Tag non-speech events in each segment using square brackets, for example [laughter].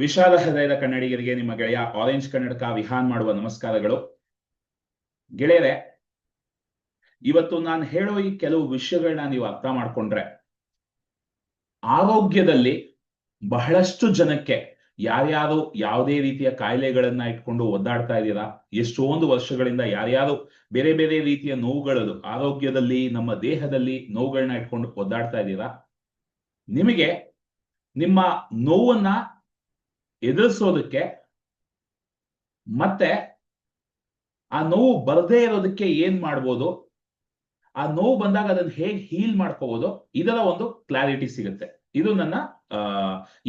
ವಿಷಾದ ಹೃದಯದ ಕನ್ನಡಿಗರಿಗೆ ನಿಮ್ಮ ಗೆಳೆಯ ಆರೆಂಜ್ ಕನ್ನಡಕ ವಿಹಾನ್ ಮಾಡುವ ನಮಸ್ಕಾರಗಳು. ಗೆಳೆಯರೆ, ಇವತ್ತು ನಾನು ಹೇಳೋ ಈ ಕೆಲವು ವಿಷಯಗಳನ್ನ ನೀವು ಅರ್ಥ ಮಾಡ್ಕೊಂಡ್ರೆ ಆರೋಗ್ಯದಲ್ಲಿ ಬಹಳಷ್ಟು ಜನಕ್ಕೆ ಯಾರ್ಯಾರು ಯಾವುದೇ ರೀತಿಯ ಕಾಯಿಲೆಗಳನ್ನ ಇಟ್ಕೊಂಡು ಒದ್ದಾಡ್ತಾ ಇದ್ದೀರಾ, ಎಷ್ಟೊಂದು ವರ್ಷಗಳಿಂದ ಯಾರ್ಯಾರು ಬೇರೆ ಬೇರೆ ರೀತಿಯ ನೋವುಗಳದು ಆರೋಗ್ಯದಲ್ಲಿ, ನಮ್ಮ ದೇಹದಲ್ಲಿ ನೋವುಗಳನ್ನ ಇಟ್ಕೊಂಡು ಒದ್ದಾಡ್ತಾ ಇದ್ದೀರಾ, ನಿಮಗೆ ನಿಮ್ಮ ನೋವನ್ನ ಎದುರಿಸೋದಕ್ಕೆ ಮತ್ತೆ ಆ ನೋವು ಬರದೇ ಇರೋದಕ್ಕೆ ಏನ್ ಮಾಡ್ಬೋದು? ಆ ನೋವು ಬಂದಾಗ ಅದನ್ನ ಹೇಗೆ ಹೀಲ್ ಮಾಡ್ಕೋಬಹುದು ಇದರ ಒಂದು ಕ್ಲಾರಿಟಿ ಸಿಗುತ್ತೆ. ಇದು ನನ್ನ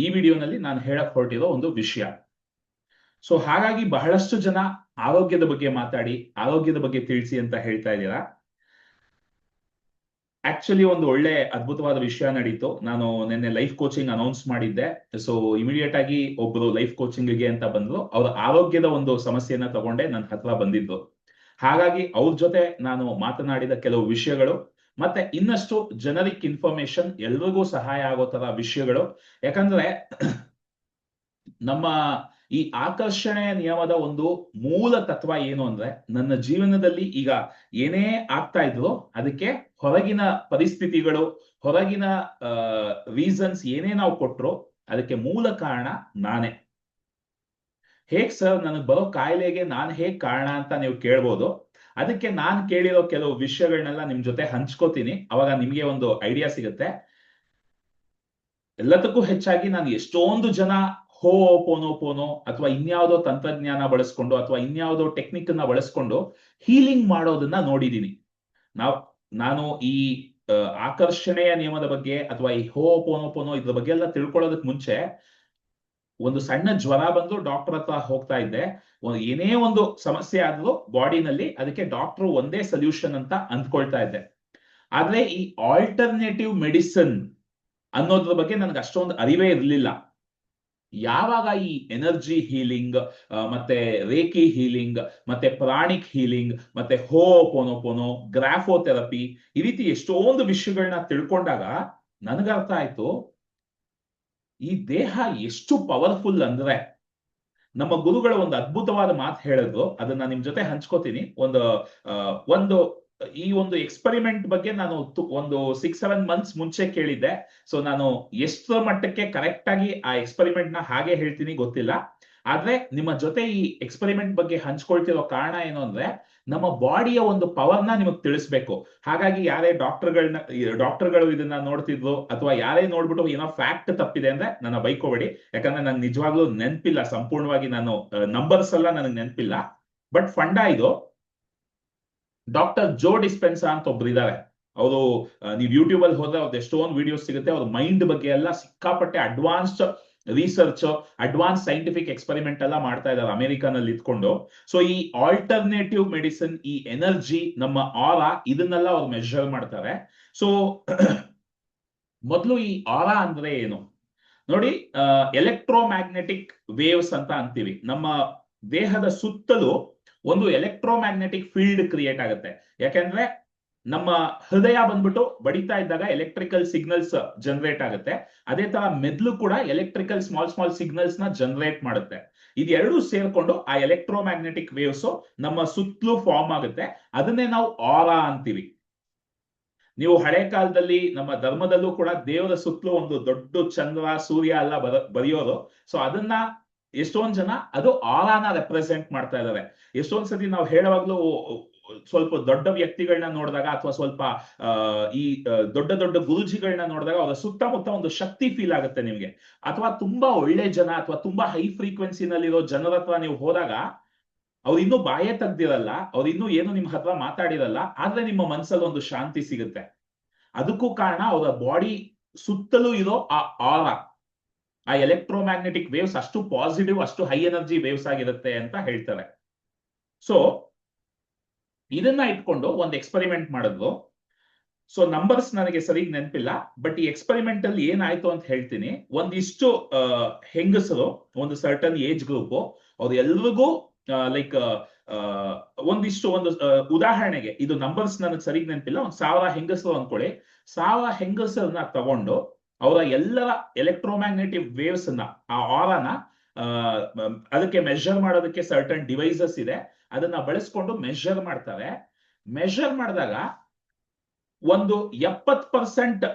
ಈ ವಿಡಿಯೋನಲ್ಲಿ ನಾನು ಹೇಳಕ್ ಹೊರಟಿರೋ ಒಂದು ವಿಷಯ. ಸೊ ಹಾಗಾಗಿ ಬಹಳಷ್ಟು ಜನ ಆರೋಗ್ಯದ ಬಗ್ಗೆ ಮಾತಾಡಿ, ಆರೋಗ್ಯದ ಬಗ್ಗೆ ತಿಳಿಸಿ ಅಂತ ಹೇಳ್ತಾ ಇದ್ದೀರಾ? ಆಕ್ಚುಲಿ ಒಂದು ಒಳ್ಳೆ ಅದ್ಭುತವಾದ ವಿಷಯ ನಡೀತು. ನಾನು ನಿನ್ನೆ ಲೈಫ್ ಕೋಚಿಂಗ್ ಅನೌನ್ಸ್ ಮಾಡಿದ್ದೆ. ಸೊ ಇಮಿಡಿಯೇಟ್ ಆಗಿ ಒಬ್ರು ಲೈಫ್ ಕೋಚಿಂಗ್ಗೆ ಅಂತ ಬಂದ್ರು. ಅವ್ರ ಆರೋಗ್ಯದ ಒಂದು ಸಮಸ್ಯೆಯನ್ನ ತಗೊಂಡೆ. ನನ್ನ ಹತ್ರ ಬಂದಿದ್ದು. ಹಾಗಾಗಿ ಅವ್ರ ಜೊತೆ ನಾನು ಮಾತನಾಡಿದ ಕೆಲವು ವಿಷಯಗಳು, ಮತ್ತೆ ಇನ್ನಷ್ಟು ಜನರಿಕ್ ಇನ್ಫಾರ್ಮೇಶನ್ ಎಲ್ರಿಗೂ ಸಹಾಯ ಆಗೋ ತರ ವಿಷಯಗಳು. ಯಾಕಂದ್ರೆ ನಮ್ಮ ಈ ಆಕರ್ಷಣೆಯ ನಿಯಮದ ಒಂದು ಮೂಲ ತತ್ವ ಏನು ಅಂದ್ರೆ, ನನ್ನ ಜೀವನದಲ್ಲಿ ಈಗ ಏನೇ ಆಗ್ತಾ ಇದ್ರು ಅದಕ್ಕೆ ಹೊರಗಿನ ಪರಿಸ್ಥಿತಿಗಳು, ಹೊರಗಿನ ರೀಸನ್ಸ್ ಏನೇ ನಾವು ಕೊಟ್ರು ಅದಕ್ಕೆ ಮೂಲ ಕಾರಣ ನಾನೇ. ಹೇಗ್ ಸರ್ ನನಗೆ ಬರೋ ಕಾಯಿಲೆಗೆ ನಾನು ಹೇಗ್ ಕಾರಣ ಅಂತ ನೀವು ಕೇಳ್ಬೋದು. ಅದಕ್ಕೆ ನಾನ್ ಕೇಳಿರೋ ಕೆಲವು ವಿಷಯಗಳನ್ನೆಲ್ಲ ನಿಮ್ ಜೊತೆ ಹಂಚ್ಕೋತೀನಿ. ಅವಾಗ ನಿಮ್ಗೆ ಒಂದು ಐಡಿಯಾ ಸಿಗುತ್ತೆ. ಎಲ್ಲದಕ್ಕೂ ಹೆಚ್ಚಾಗಿ ನಾನು ಎಷ್ಟೊಂದು ಜನ ಹೋ ಪೋನೋ ಪೋನೋ ಅಥವಾ ಇನ್ಯಾವುದೋ ತಂತ್ರಜ್ಞಾನ ಬಳಸ್ಕೊಂಡು ಅಥವಾ ಇನ್ಯಾವುದೋ ಟೆಕ್ನಿಕ್ ಅನ್ನ ಬಳಸ್ಕೊಂಡು ಹೀಲಿಂಗ್ ಮಾಡೋದನ್ನ ನೋಡಿದೀನಿ. ನಾವ್ ನಾನು ಈ ಆಕರ್ಷಣೆಯ ನಿಯಮದ ಬಗ್ಗೆ ಅಥವಾ ಈ ಹೋ ಪೋನೋ ಪೋನೋ ಇದ್ರ ಬಗ್ಗೆ ಎಲ್ಲ ತಿಳ್ಕೊಳ್ಳೋದಕ್ ಮುಂಚೆ ಒಂದು ಸಣ್ಣ ಜ್ವರ ಬಂದು ಡಾಕ್ಟರ್ ಹತ್ರ ಹೋಗ್ತಾ ಇದ್ದೆ. ಏನೇ ಒಂದು ಸಮಸ್ಯೆ ಆದ್ರೂ ಬಾಡಿನಲ್ಲಿ ಅದಕ್ಕೆ ಡಾಕ್ಟರ್ ಒಂದೇ ಸೊಲ್ಯೂಷನ್ ಅಂತ ಅಂದ್ಕೊಳ್ತಾ ಇದ್ದೆ. ಆದ್ರೆ ಈ ಆಲ್ಟರ್ನೇಟಿವ್ ಮೆಡಿಸಿನ್ ಅನ್ನೋದ್ರ ಬಗ್ಗೆ ನನಗೆ ಅಷ್ಟೊಂದು ಅರಿವೇ ಇರಲಿಲ್ಲ. ಯಾವಾಗ ಈ ಎನರ್ಜಿ ಹೀಲಿಂಗ್ ಮತ್ತೆ ರೇಕಿ ಹೀಲಿಂಗ್, ಮತ್ತೆ ಪ್ರಾಣಿಕ್ ಹೀಲಿಂಗ್, ಮತ್ತೆ ಹೋ ಗ್ರಾಫೋಥೆರಪಿ ಈ ರೀತಿ ಎಷ್ಟೊಂದು ವಿಷಯಗಳನ್ನ ತಿಳ್ಕೊಂಡಾಗ ನನಗರ್ಥ ಆಯ್ತು, ಈ ದೇಹ ಎಷ್ಟು ಪವರ್ಫುಲ್ ಅಂದ್ರೆ ನಮ್ಮ ಗುರುಗಳ ಒಂದು ಅದ್ಭುತವಾದ ಮಾತು ಹೇಳಿದ್ರು, ಅದನ್ನ ನಿಮ್ ಜೊತೆ ಹಂಚ್ಕೋತೀನಿ. ಒಂದು ಒಂದು ಈ ಒಂದು ಎಕ್ಸ್ಪೆರಿಮೆಂಟ್ ಬಗ್ಗೆ ನಾನು ಒಂದು ಸಿಕ್ಸ್ ಸೆವೆನ್ ಮಂತ್ಸ್ ಮುಂಚೆ ಕೇಳಿದ್ದೆ. ಸೊ ನಾನು ಎಷ್ಟು ಮಟ್ಟಕ್ಕೆ ಕರೆಕ್ಟ್ ಆಗಿ ಆ ಎಕ್ಸ್ಪೆರಿಮೆಂಟ್ನ ಹಾಗೆ ಹೇಳ್ತೀನಿ ಗೊತ್ತಿಲ್ಲ. ಆದ್ರೆ ನಿಮ್ಮ ಜೊತೆ ಈ ಎಕ್ಸ್ಪೆರಿಮೆಂಟ್ ಬಗ್ಗೆ ಹಂಚ್ಕೊಳ್ತಿರೋ ಕಾರಣ ಏನು ಅಂದ್ರೆ, ನಮ್ಮ ಬಾಡಿಯ ಒಂದು ಪವರ್ನ ನಿಮಗೆ ತಿಳಿಸ್ಬೇಕು. ಹಾಗಾಗಿ ಯಾರೇ ಡಾಕ್ಟರ್ಗಳನ್ನ ಡಾಕ್ಟರ್ಗಳು ಇದನ್ನ ನೋಡ್ತಿದ್ರು ಅಥವಾ ಯಾರೇ ನೋಡ್ಬಿಟ್ಟು ಏನೋ ಫ್ಯಾಕ್ಟ್ ತಪ್ಪಿದೆ ಅಂದ್ರೆ ನನ್ನ ಬೈಕೋಬೇಡಿ. ಯಾಕಂದ್ರೆ ನನ್ಗೆ ನಿಜವಾಗ್ಲೂ ನೆನಪಿಲ್ಲ. ಸಂಪೂರ್ಣವಾಗಿ ನಾನು ನಂಬರ್ಸ್ ಎಲ್ಲ ನನಗೆ ನೆನಪಿಲ್ಲ. ಬಟ್ ಫಂಡ ಇದು. ಡಾಕ್ಟರ್ ಜೋ ಡಿಸ್ಪೆನ್ಸಾ ಅಂತ ಒಬ್ರು ಇದ್ದಾರೆ ಅವರು ನೀವು ಯೂಟ್ಯೂಬ್ ಅಲ್ಲಿ ಹೋದ್ರೆ ಅವ್ರದ್ದು ಎಷ್ಟೊಂದು ವಿಡಿಯೋಸ್ ಸಿಗುತ್ತೆ. ಅವ್ರ ಮೈಂಡ್ ಬಗ್ಗೆ ಎಲ್ಲ ಸಿಕ್ಕಾಪಟ್ಟೆ advanced research advance scientific experiment ಎಲ್ಲ ಮಾಡ್ತಾ ಇದ್ದಾರೆ ಅಮೆರಿಕಾನಲ್ಲಿ ಇದ್ಕೊಂಡು. ಸೊ ಈ ಆಲ್ಟರ್ನೇಟಿವ್ ಮೆಡಿಸಿನ್ ಈ ಎನರ್ಜಿ ನಮ್ಮ ಆರ ಇದನ್ನೆಲ್ಲ ಅವ್ರು ಮೆಷರ್ ಮಾಡ್ತಾರೆ. ಸೊ [clears throat] ಮೊದಲು ಈ ಆರ ಅಂದ್ರೆ ಏನು? ನೋಡಿ ಎಲೆಕ್ಟ್ರೋ ಮ್ಯಾಗ್ನೆಟಿಕ್ ವೇವ್ಸ್ ಅಂತ ಅಂತೀವಿ. ನಮ್ಮ ದೇಹದ ಸುತ್ತಲೂ ಒಂದು ಎಲೆಕ್ಟ್ರೋಮ್ಯಾಗ್ನೆಟಿಕ್ ಫೀಲ್ಡ್ ಕ್ರಿಯೇಟ್ ಆಗುತ್ತೆ. ಯಾಕೆಂದ್ರೆ ನಮ್ಮ ಹೃದಯ ಬಂದ್ಬಿಟ್ಟು ಬಡಿತಾ ಇದ್ದಾಗ ಎಲೆಕ್ಟ್ರಿಕಲ್ ಸಿಗ್ನಲ್ಸ್ ಜನರೇಟ್ ಆಗುತ್ತೆ. ಅದೇ ತರ ಮೆದ್ಲು ಕೂಡ ಎಲೆಕ್ಟ್ರಿಕಲ್ ಸ್ಮಾಲ್ ಸ್ಮಾಲ್ ಸಿಗ್ನಲ್ಸ್ನ ಜನರೇಟ್ ಮಾಡುತ್ತೆ. ಇದೆರಡು ಸೇರ್ಕೊಂಡು ಆ ಎಲೆಕ್ಟ್ರೋಮ್ಯಾಗ್ನೆಟಿಕ್ ವೇವ್ಸ್ ನಮ್ಮ ಸುತ್ತಲೂ ಫಾರ್ಮ್ ಆಗುತ್ತೆ. ಅದನ್ನೇ ನಾವು ಆರ ಅಂತೀವಿ. ನೀವು ಹಳೆ ಕಾಲದಲ್ಲಿ ನಮ್ಮ ಧರ್ಮದಲ್ಲೂ ಕೂಡ ದೇವರ ಸುತ್ತಲೂ ಒಂದು ದೊಡ್ಡ ಚಂದ್ರ, ಸೂರ್ಯ ಎಲ್ಲ ಬರ, ಬರೆಯೋದು. ಸೊ ಅದನ್ನ ಎಷ್ಟೊಂದ್ ಜನ ಅದು ಆಲಾನ ರೆಪ್ರೆಸೆಂಟ್ ಮಾಡ್ತಾ ಇದಾರೆ. ಎಷ್ಟೊಂದ್ ಸತಿ ನಾವು ಹೇಳುವಾಗ್ಲೂ ಸ್ವಲ್ಪ ದೊಡ್ಡ ವ್ಯಕ್ತಿಗಳನ್ನ ನೋಡಿದಾಗ ಅಥವಾ ಸ್ವಲ್ಪ ಈ ದೊಡ್ಡ ದೊಡ್ಡ ಗುರುಜಿಗಳನ್ನ ನೋಡಿದಾಗ ಅವರ ಸುತ್ತಮುತ್ತ ಒಂದು ಶಕ್ತಿ ಫೀಲ್ ಆಗುತ್ತೆ ನಿಮ್ಗೆ. ಅಥವಾ ತುಂಬಾ ಒಳ್ಳೆ ಜನ ಅಥವಾ ತುಂಬಾ ಹೈ ಫ್ರೀಕ್ವೆನ್ಸಿನಲ್ಲಿರೋ ಜನರ ಹತ್ರ ನೀವು ಹೋದಾಗ ಅವ್ರು ಇನ್ನೂ ಬಾಯೇ ತೆಗ್ದಿರಲ್ಲ, ಅವ್ರು ಇನ್ನೂ ಏನು ನಿಮ್ ಹತ್ರ ಮಾತಾಡಿರಲ್ಲ, ಆದ್ರೆ ನಿಮ್ಮ ಮನ್ಸಲ್ಲಿ ಒಂದು ಶಾಂತಿ ಸಿಗುತ್ತೆ. ಅದಕ್ಕೂ ಕಾರಣ ಅವರ ಬಾಡಿ ಸುತ್ತಲೂ ಇರೋ ಆ ಆರ ಆ ಎಲೆಕ್ಟ್ರೋಮ್ಯಾಗ್ನೆಟಿಕ್ ವೇವ್ಸ್ ಅಷ್ಟು ಪಾಸಿಟಿವ್ ಅಷ್ಟು ಹೈ ಎನರ್ಜಿ ವೇವ್ಸ್ ಆಗಿರುತ್ತೆ ಅಂತ ಹೇಳ್ತಾರೆ. ಸೊ ಇದನ್ನ ಇಟ್ಕೊಂಡು ಒಂದು ಎಕ್ಸ್ಪೆರಿಮೆಂಟ್ ಮಾಡಿದ್ವು. ಸೊ ನಂಬರ್ಸ್ ನನಗೆ ಸರಿ ನೆನಪಿಲ್ಲ ಬಟ್ ಈ ಎಕ್ಸ್ಪೆರಿಮೆಂಟ್ ಅಲ್ಲಿ ಏನಾಯ್ತು ಅಂತ ಹೇಳ್ತೀನಿ. ಒಂದಿಷ್ಟು ಹೆಂಗಸರು, ಒಂದು ಸರ್ಟನ್ ಏಜ್ ಗ್ರೂಪ್ ಅವ್ರು ಎಲ್ರಿಗೂ ಲೈಕ್ ಒಂದಿಷ್ಟು ಒಂದು ಉದಾಹರಣೆಗೆ, ಇದು ನಂಬರ್ಸ್ ನನಗೆ ಸರಿ ನೆನಪಿಲ್ಲ, ಒಂದ್ ಸಾವಿರ ಹೆಂಗಸರು ಅನ್ಕೊಳ್ಳಿ. ಸಾವಿರ ಹೆಂಗಸರನ್ನ ತಗೊಂಡು ಅವರ ಎಲ್ಲರ ಎಲೆಕ್ಟ್ರೋಮ್ಯಾಗ್ನೆಟಿಕ್ ವೇವ್ಸ್ನ, ಆ ಆರಾನ ಅದಕ್ಕೆ ಮೆಷರ್ ಮಾಡೋದಕ್ಕೆ ಸರ್ಟನ್ ಡಿವೈಸಸ್ ಇದೆ. ಅದನ್ನ ಬಳಸ್ಕೊಂಡು ಮೆಷರ್ ಮಾಡ್ತಾರೆ. ಮೆಷರ್ ಮಾಡಿದಾಗ ಒಂದು ಎಪ್ಪತ್ ಪರ್ಸೆಂಟ್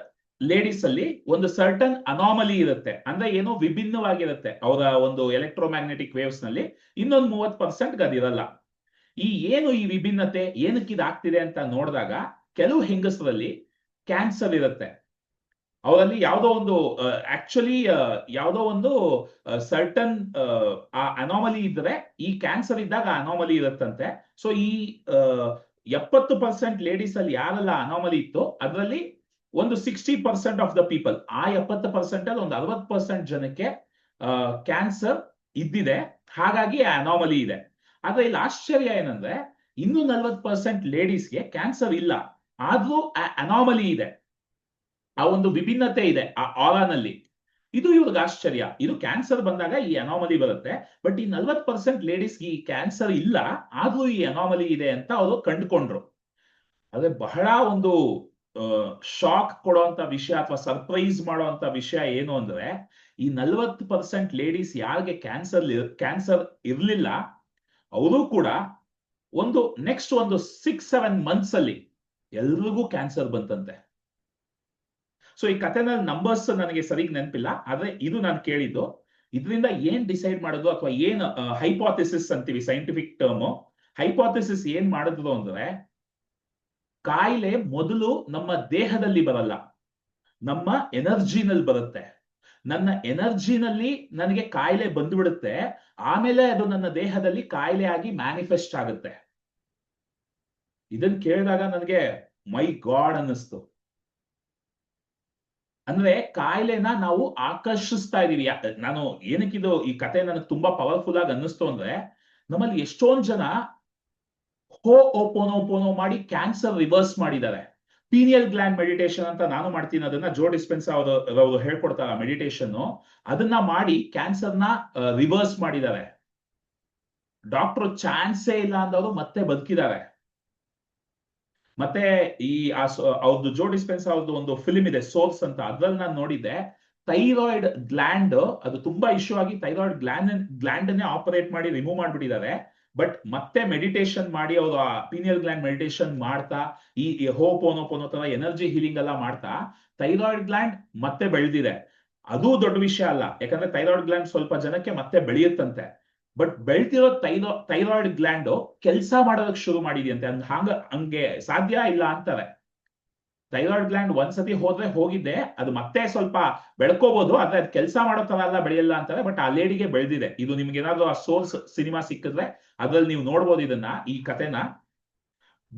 ಲೇಡೀಸ್ ಅಲ್ಲಿ ಒಂದು ಸರ್ಟನ್ ಅನಾಮಲಿ ಇರುತ್ತೆ. ಅಂದ್ರೆ ಏನೋ ವಿಭಿನ್ನವಾಗಿರುತ್ತೆ ಅವರ ಒಂದು ಎಲೆಕ್ಟ್ರೋಮ್ಯಾಗ್ನೆಟಿಕ್ ವೇವ್ಸ್ನಲ್ಲಿ. ಇನ್ನೊಂದು ಮೂವತ್ ಪರ್ಸೆಂಟ್ ಅದಿರಲ್ಲ ಈ ಏನು ಈ ವಿಭಿನ್ನತೆ ಏನಕ್ಕೆ ಇದಾಗ್ತಿದೆ ಅಂತ ನೋಡಿದಾಗ ಕೆಲವು ಹೆಂಗಸರಲ್ಲಿ ಕ್ಯಾನ್ಸರ್ ಇರುತ್ತೆ. ಅವರಲ್ಲಿ ಯಾವುದೋ ಒಂದು ಆಕ್ಚುಲಿ ಯಾವುದೋ ಒಂದು ಸರ್ಟನ್ ಆ ಅನಾಮಲಿ ಇದ್ರೆ, ಈ ಕ್ಯಾನ್ಸರ್ ಇದ್ದಾಗ ಅನಾಮಲಿ ಇರುತ್ತಂತೆ. ಸೊ ಈ ಎಪ್ಪತ್ತು ಪರ್ಸೆಂಟ್ ಲೇಡೀಸ್ ಅಲ್ಲಿ ಯಾರೆಲ್ಲ ಅನಾಮಲಿ ಇತ್ತು, ಅದರಲ್ಲಿ ಒಂದು sixty percent of the people ಆ ಎಪ್ಪತ್ತು ಪರ್ಸೆಂಟ್ ಅಲ್ಲಿ ಒಂದು ಅರವತ್ತು ಪರ್ಸೆಂಟ್ ಜನಕ್ಕೆ ಕ್ಯಾನ್ಸರ್ ಇದ್ದಿದೆ. ಹಾಗಾಗಿ ಆ ಅನಾಮಲಿ ಇದೆ. ಆದ್ರೆ ಇಲ್ಲಿ ಆಶ್ಚರ್ಯ ಏನಂದ್ರೆ, ಇನ್ನೂ ನಲ್ವತ್ ಪರ್ಸೆಂಟ್ ಲೇಡೀಸ್ಗೆ ಕ್ಯಾನ್ಸರ್ ಇಲ್ಲ. ಆದ್ರೂ ಅನಾಮಲಿ ಇದೆ. ಆ ಒಂದು ವಿಭಿನ್ನತೆ ಇದೆ ಆ ಆರಾನಲ್ಲಿ ಇದು ಇವ್ರಿಗೆ ಆಶ್ಚರ್ಯ. ಇದು ಕ್ಯಾನ್ಸರ್ ಬಂದಾಗ ಈ ಅನಾಮಲಿ ಬರುತ್ತೆ. ಬಟ್ ಈ ನಲ್ವತ್ ಪರ್ಸೆಂಟ್ ಲೇಡೀಸ್ಗೆ ಈ ಕ್ಯಾನ್ಸರ್ ಇಲ್ಲ. ಆದ್ರೂ ಈ ಅನಾಮಲಿ ಇದೆ ಅಂತ ಅವರು ಕಂಡುಕೊಂಡ್ರು. ಅದೇ ಬಹಳ ಒಂದು ಶಾಕ್ ಕೊಡುವಂತ ವಿಷಯ ಅಥವಾ ಸರ್ಪ್ರೈಸ್ ಮಾಡುವಂತ ವಿಷಯ ಏನು ಅಂದ್ರೆ, ಈ ನಲ್ವತ್ತು ಪರ್ಸೆಂಟ್ ಲೇಡೀಸ್ ಯಾರಿಗೆ ಕ್ಯಾನ್ಸರ್ ಕ್ಯಾನ್ಸರ್ ಇರ್ಲಿಲ್ಲ, ಅವರು ಕೂಡ ಒಂದು ನೆಕ್ಸ್ಟ್ ಒಂದು ಸಿಕ್ಸ್ ಸೆವೆನ್ ಮಂತ್ಸ್ ಅಲ್ಲಿ ಎಲ್ರಿಗೂ ಕ್ಯಾನ್ಸರ್ ಬಂತಂತೆ. ಸೊ ಈ ಕಥೆನಲ್ಲಿ ನಂಬರ್ಸ್ ನನಗೆ ಸರಿಗ್ ನೆನಪಿಲ್ಲ, ಆದ್ರೆ ಇದು ನಾನು ಕೇಳಿದ್ದು, ಇದರಿಂದ ಏನ್ ಡಿಸೈಡ್ ಮಾಡೋದು ಅಥವಾ ಏನ್ ಹೈಪಾಥಿಸಿಸ್ ಅಂತೀವಿ ಸೈಂಟಿಫಿಕ್ ಟರ್ಮ್ ಹೈಪಾಥಿಸಿಸ್ ಏನ್ ಮಾಡಿದ್ರು ಅಂದ್ರೆ, ಕಾಯಿಲೆ ಮೊದಲು ನಮ್ಮ ದೇಹದಲ್ಲಿ ಬರಲ್ಲ. ನಮ್ಮ ಎನರ್ಜಿನಲ್ಲಿ ಬರುತ್ತೆ. ನನ್ನ ಎನರ್ಜಿನಲ್ಲಿ ನನಗೆ ಕಾಯಿಲೆ ಬಂದ್ಬಿಡುತ್ತೆ, ಆಮೇಲೆ ಅದು ನನ್ನ ದೇಹದಲ್ಲಿ ಕಾಯಿಲೆ ಆಗಿ ಮ್ಯಾನಿಫೆಸ್ಟ್ ಆಗುತ್ತೆ. ಇದನ್ ಕೇಳಿದಾಗ ನನಗೆ ಮೈ ಗಾಡ್ ಅನ್ನಿಸ್ತು. ಅಂದ್ರೆ ಕಾಯಿಲೆನ ನಾವು ಆಕರ್ಷಿಸ್ತಾ ಇದೀವಿ. ನಾನು ಏನಕ್ಕಿದು ಈ ಕತೆ ನನಗೆ ತುಂಬಾ ಪವರ್ಫುಲ್ ಆಗಿ ಅನ್ನಿಸ್ತು ಅಂದ್ರೆ, ನಮ್ಮಲ್ಲಿ ಎಷ್ಟೊಂದ್ ಜನ ಹೋ ಓಪೋನೋಪೋನೋ ಮಾಡಿ ಕ್ಯಾನ್ಸರ್ ರಿವರ್ಸ್ ಮಾಡಿದ್ದಾರೆ. ಪೀನಿಯಲ್ ಗ್ಲ್ಯಾಂಡ್ ಮೆಡಿಟೇಷನ್ ಅಂತ ನಾನು ಮಾಡ್ತೀನಿ. ಅದನ್ನ ಜೋ ಡಿಸ್ಪೆನ್ಸ್ ಅವರು ಹೇಳ್ಕೊಡ್ತಾರ ಮೆಡಿಟೇಷನ್ ಅದನ್ನ ಮಾಡಿ ಕ್ಯಾನ್ಸರ್ನ ರಿವರ್ಸ್ ಮಾಡಿದ್ದಾರೆ. ಡಾಕ್ಟರ್ ಚಾನ್ಸೇ ಇಲ್ಲ ಅಂದವರು ಮತ್ತೆ ಬದುಕಿದ್ದಾರೆ. ಮತ್ತೆ ಈ ಅವ್ರದ್ದು ಜೋ ಡಿಸ್ಪೆನ್ಸ್ ಅವ್ರದ್ದು ಒಂದು ಫಿಲ್ಮ್ ಇದೆ ಸೋಲ್ಸ್ ಅಂತ. ಅದ್ರಲ್ಲಿ ನಾನು ನೋಡಿದ್ದೆ ಥೈರಾಯ್ಡ್ ಗ್ಲ್ಯಾಂಡ್ ಅದು ತುಂಬಾ ಇಶ್ಯೂ ಆಗಿ ಥೈರಾಯ್ಡ್ ಗ್ಲ್ಯಾಂಡ್ ಗ್ಲ್ಯಾಂಡ್ ಅನ್ನೇ ಆಪರೇಟ್ ಮಾಡಿ ರಿಮೂವ್ ಮಾಡ್ಬಿಟ್ಟಿದ್ದಾರೆ ಬಟ್ ಮತ್ತೆ ಮೆಡಿಟೇಷನ್ ಮಾಡಿ ಅವರು ಆ ಪೀನಿಯಲ್ ಗ್ಲ್ಯಾಂಡ್ ಮೆಡಿಟೇಷನ್ ಮಾಡ್ತಾ, ಈ ಹೋಪ್ ಓನೋಪೋನೋ ತರ ಎನರ್ಜಿ ಹೀಲಿಂಗ್ ಎಲ್ಲ ಮಾಡ್ತಾ ಥೈರಾಯ್ಡ್ ಗ್ಲ್ಯಾಂಡ್ ಮತ್ತೆ ಬೆಳೆದಿದೆ. ಅದು ದೊಡ್ಡ ವಿಷಯ ಅಲ್ಲ. ಯಾಕಂದ್ರೆ ಥೈರಾಯ್ಡ್ ಗ್ಲ್ಯಾಂಡ್ ಸ್ವಲ್ಪ ಜನಕ್ಕೆ ಮತ್ತೆ ಬೆಳೆಯುತ್ತಂತೆ. ಬಟ್ ಬೆಳ್ತಿರೋ ಥೈರೋ ಥೈರಾಯ್ಡ್ ಗ್ಲ್ಯಾಂಡ್ ಕೆಲಸ ಮಾಡೋದಕ್ಕೆ ಶುರು ಮಾಡಿದೆಯಂತೆ. ಅಂದ್ ಹಂಗ, ಹಂಗೆ ಸಾಧ್ಯ ಇಲ್ಲ ಅಂತಾರೆ. ಥೈರಾಯ್ಡ್ ಗ್ಲ್ಯಾಂಡ್ ಒಂದ್ಸತಿ ಹೋದ್ರೆ ಹೋಗಿದ್ದೆ ಅದು ಮತ್ತೆ ಸ್ವಲ್ಪ ಬೆಳ್ಕೋಬಹುದು ಆದ್ರೆ ಅದು ಕೆಲಸ ಮಾಡೋ ತರ ಎಲ್ಲ ಬೆಳೆಯಲ್ಲ ಅಂತಾರೆ, ಬಟ್ ಆ ಲೇಡಿಗೆ ಬೆಳೆದಿದೆ. ಇದು ನಿಮ್ಗೆ ಏನಾದ್ರು ಆ ಸೋರ್ಸ್ ಸಿನಿಮಾ ಸಿಕ್ಕಿದ್ರೆ ಅದ್ರಲ್ಲಿ ನೀವು ನೋಡ್ಬೋದು ಇದನ್ನ, ಈ ಕಥೆನ.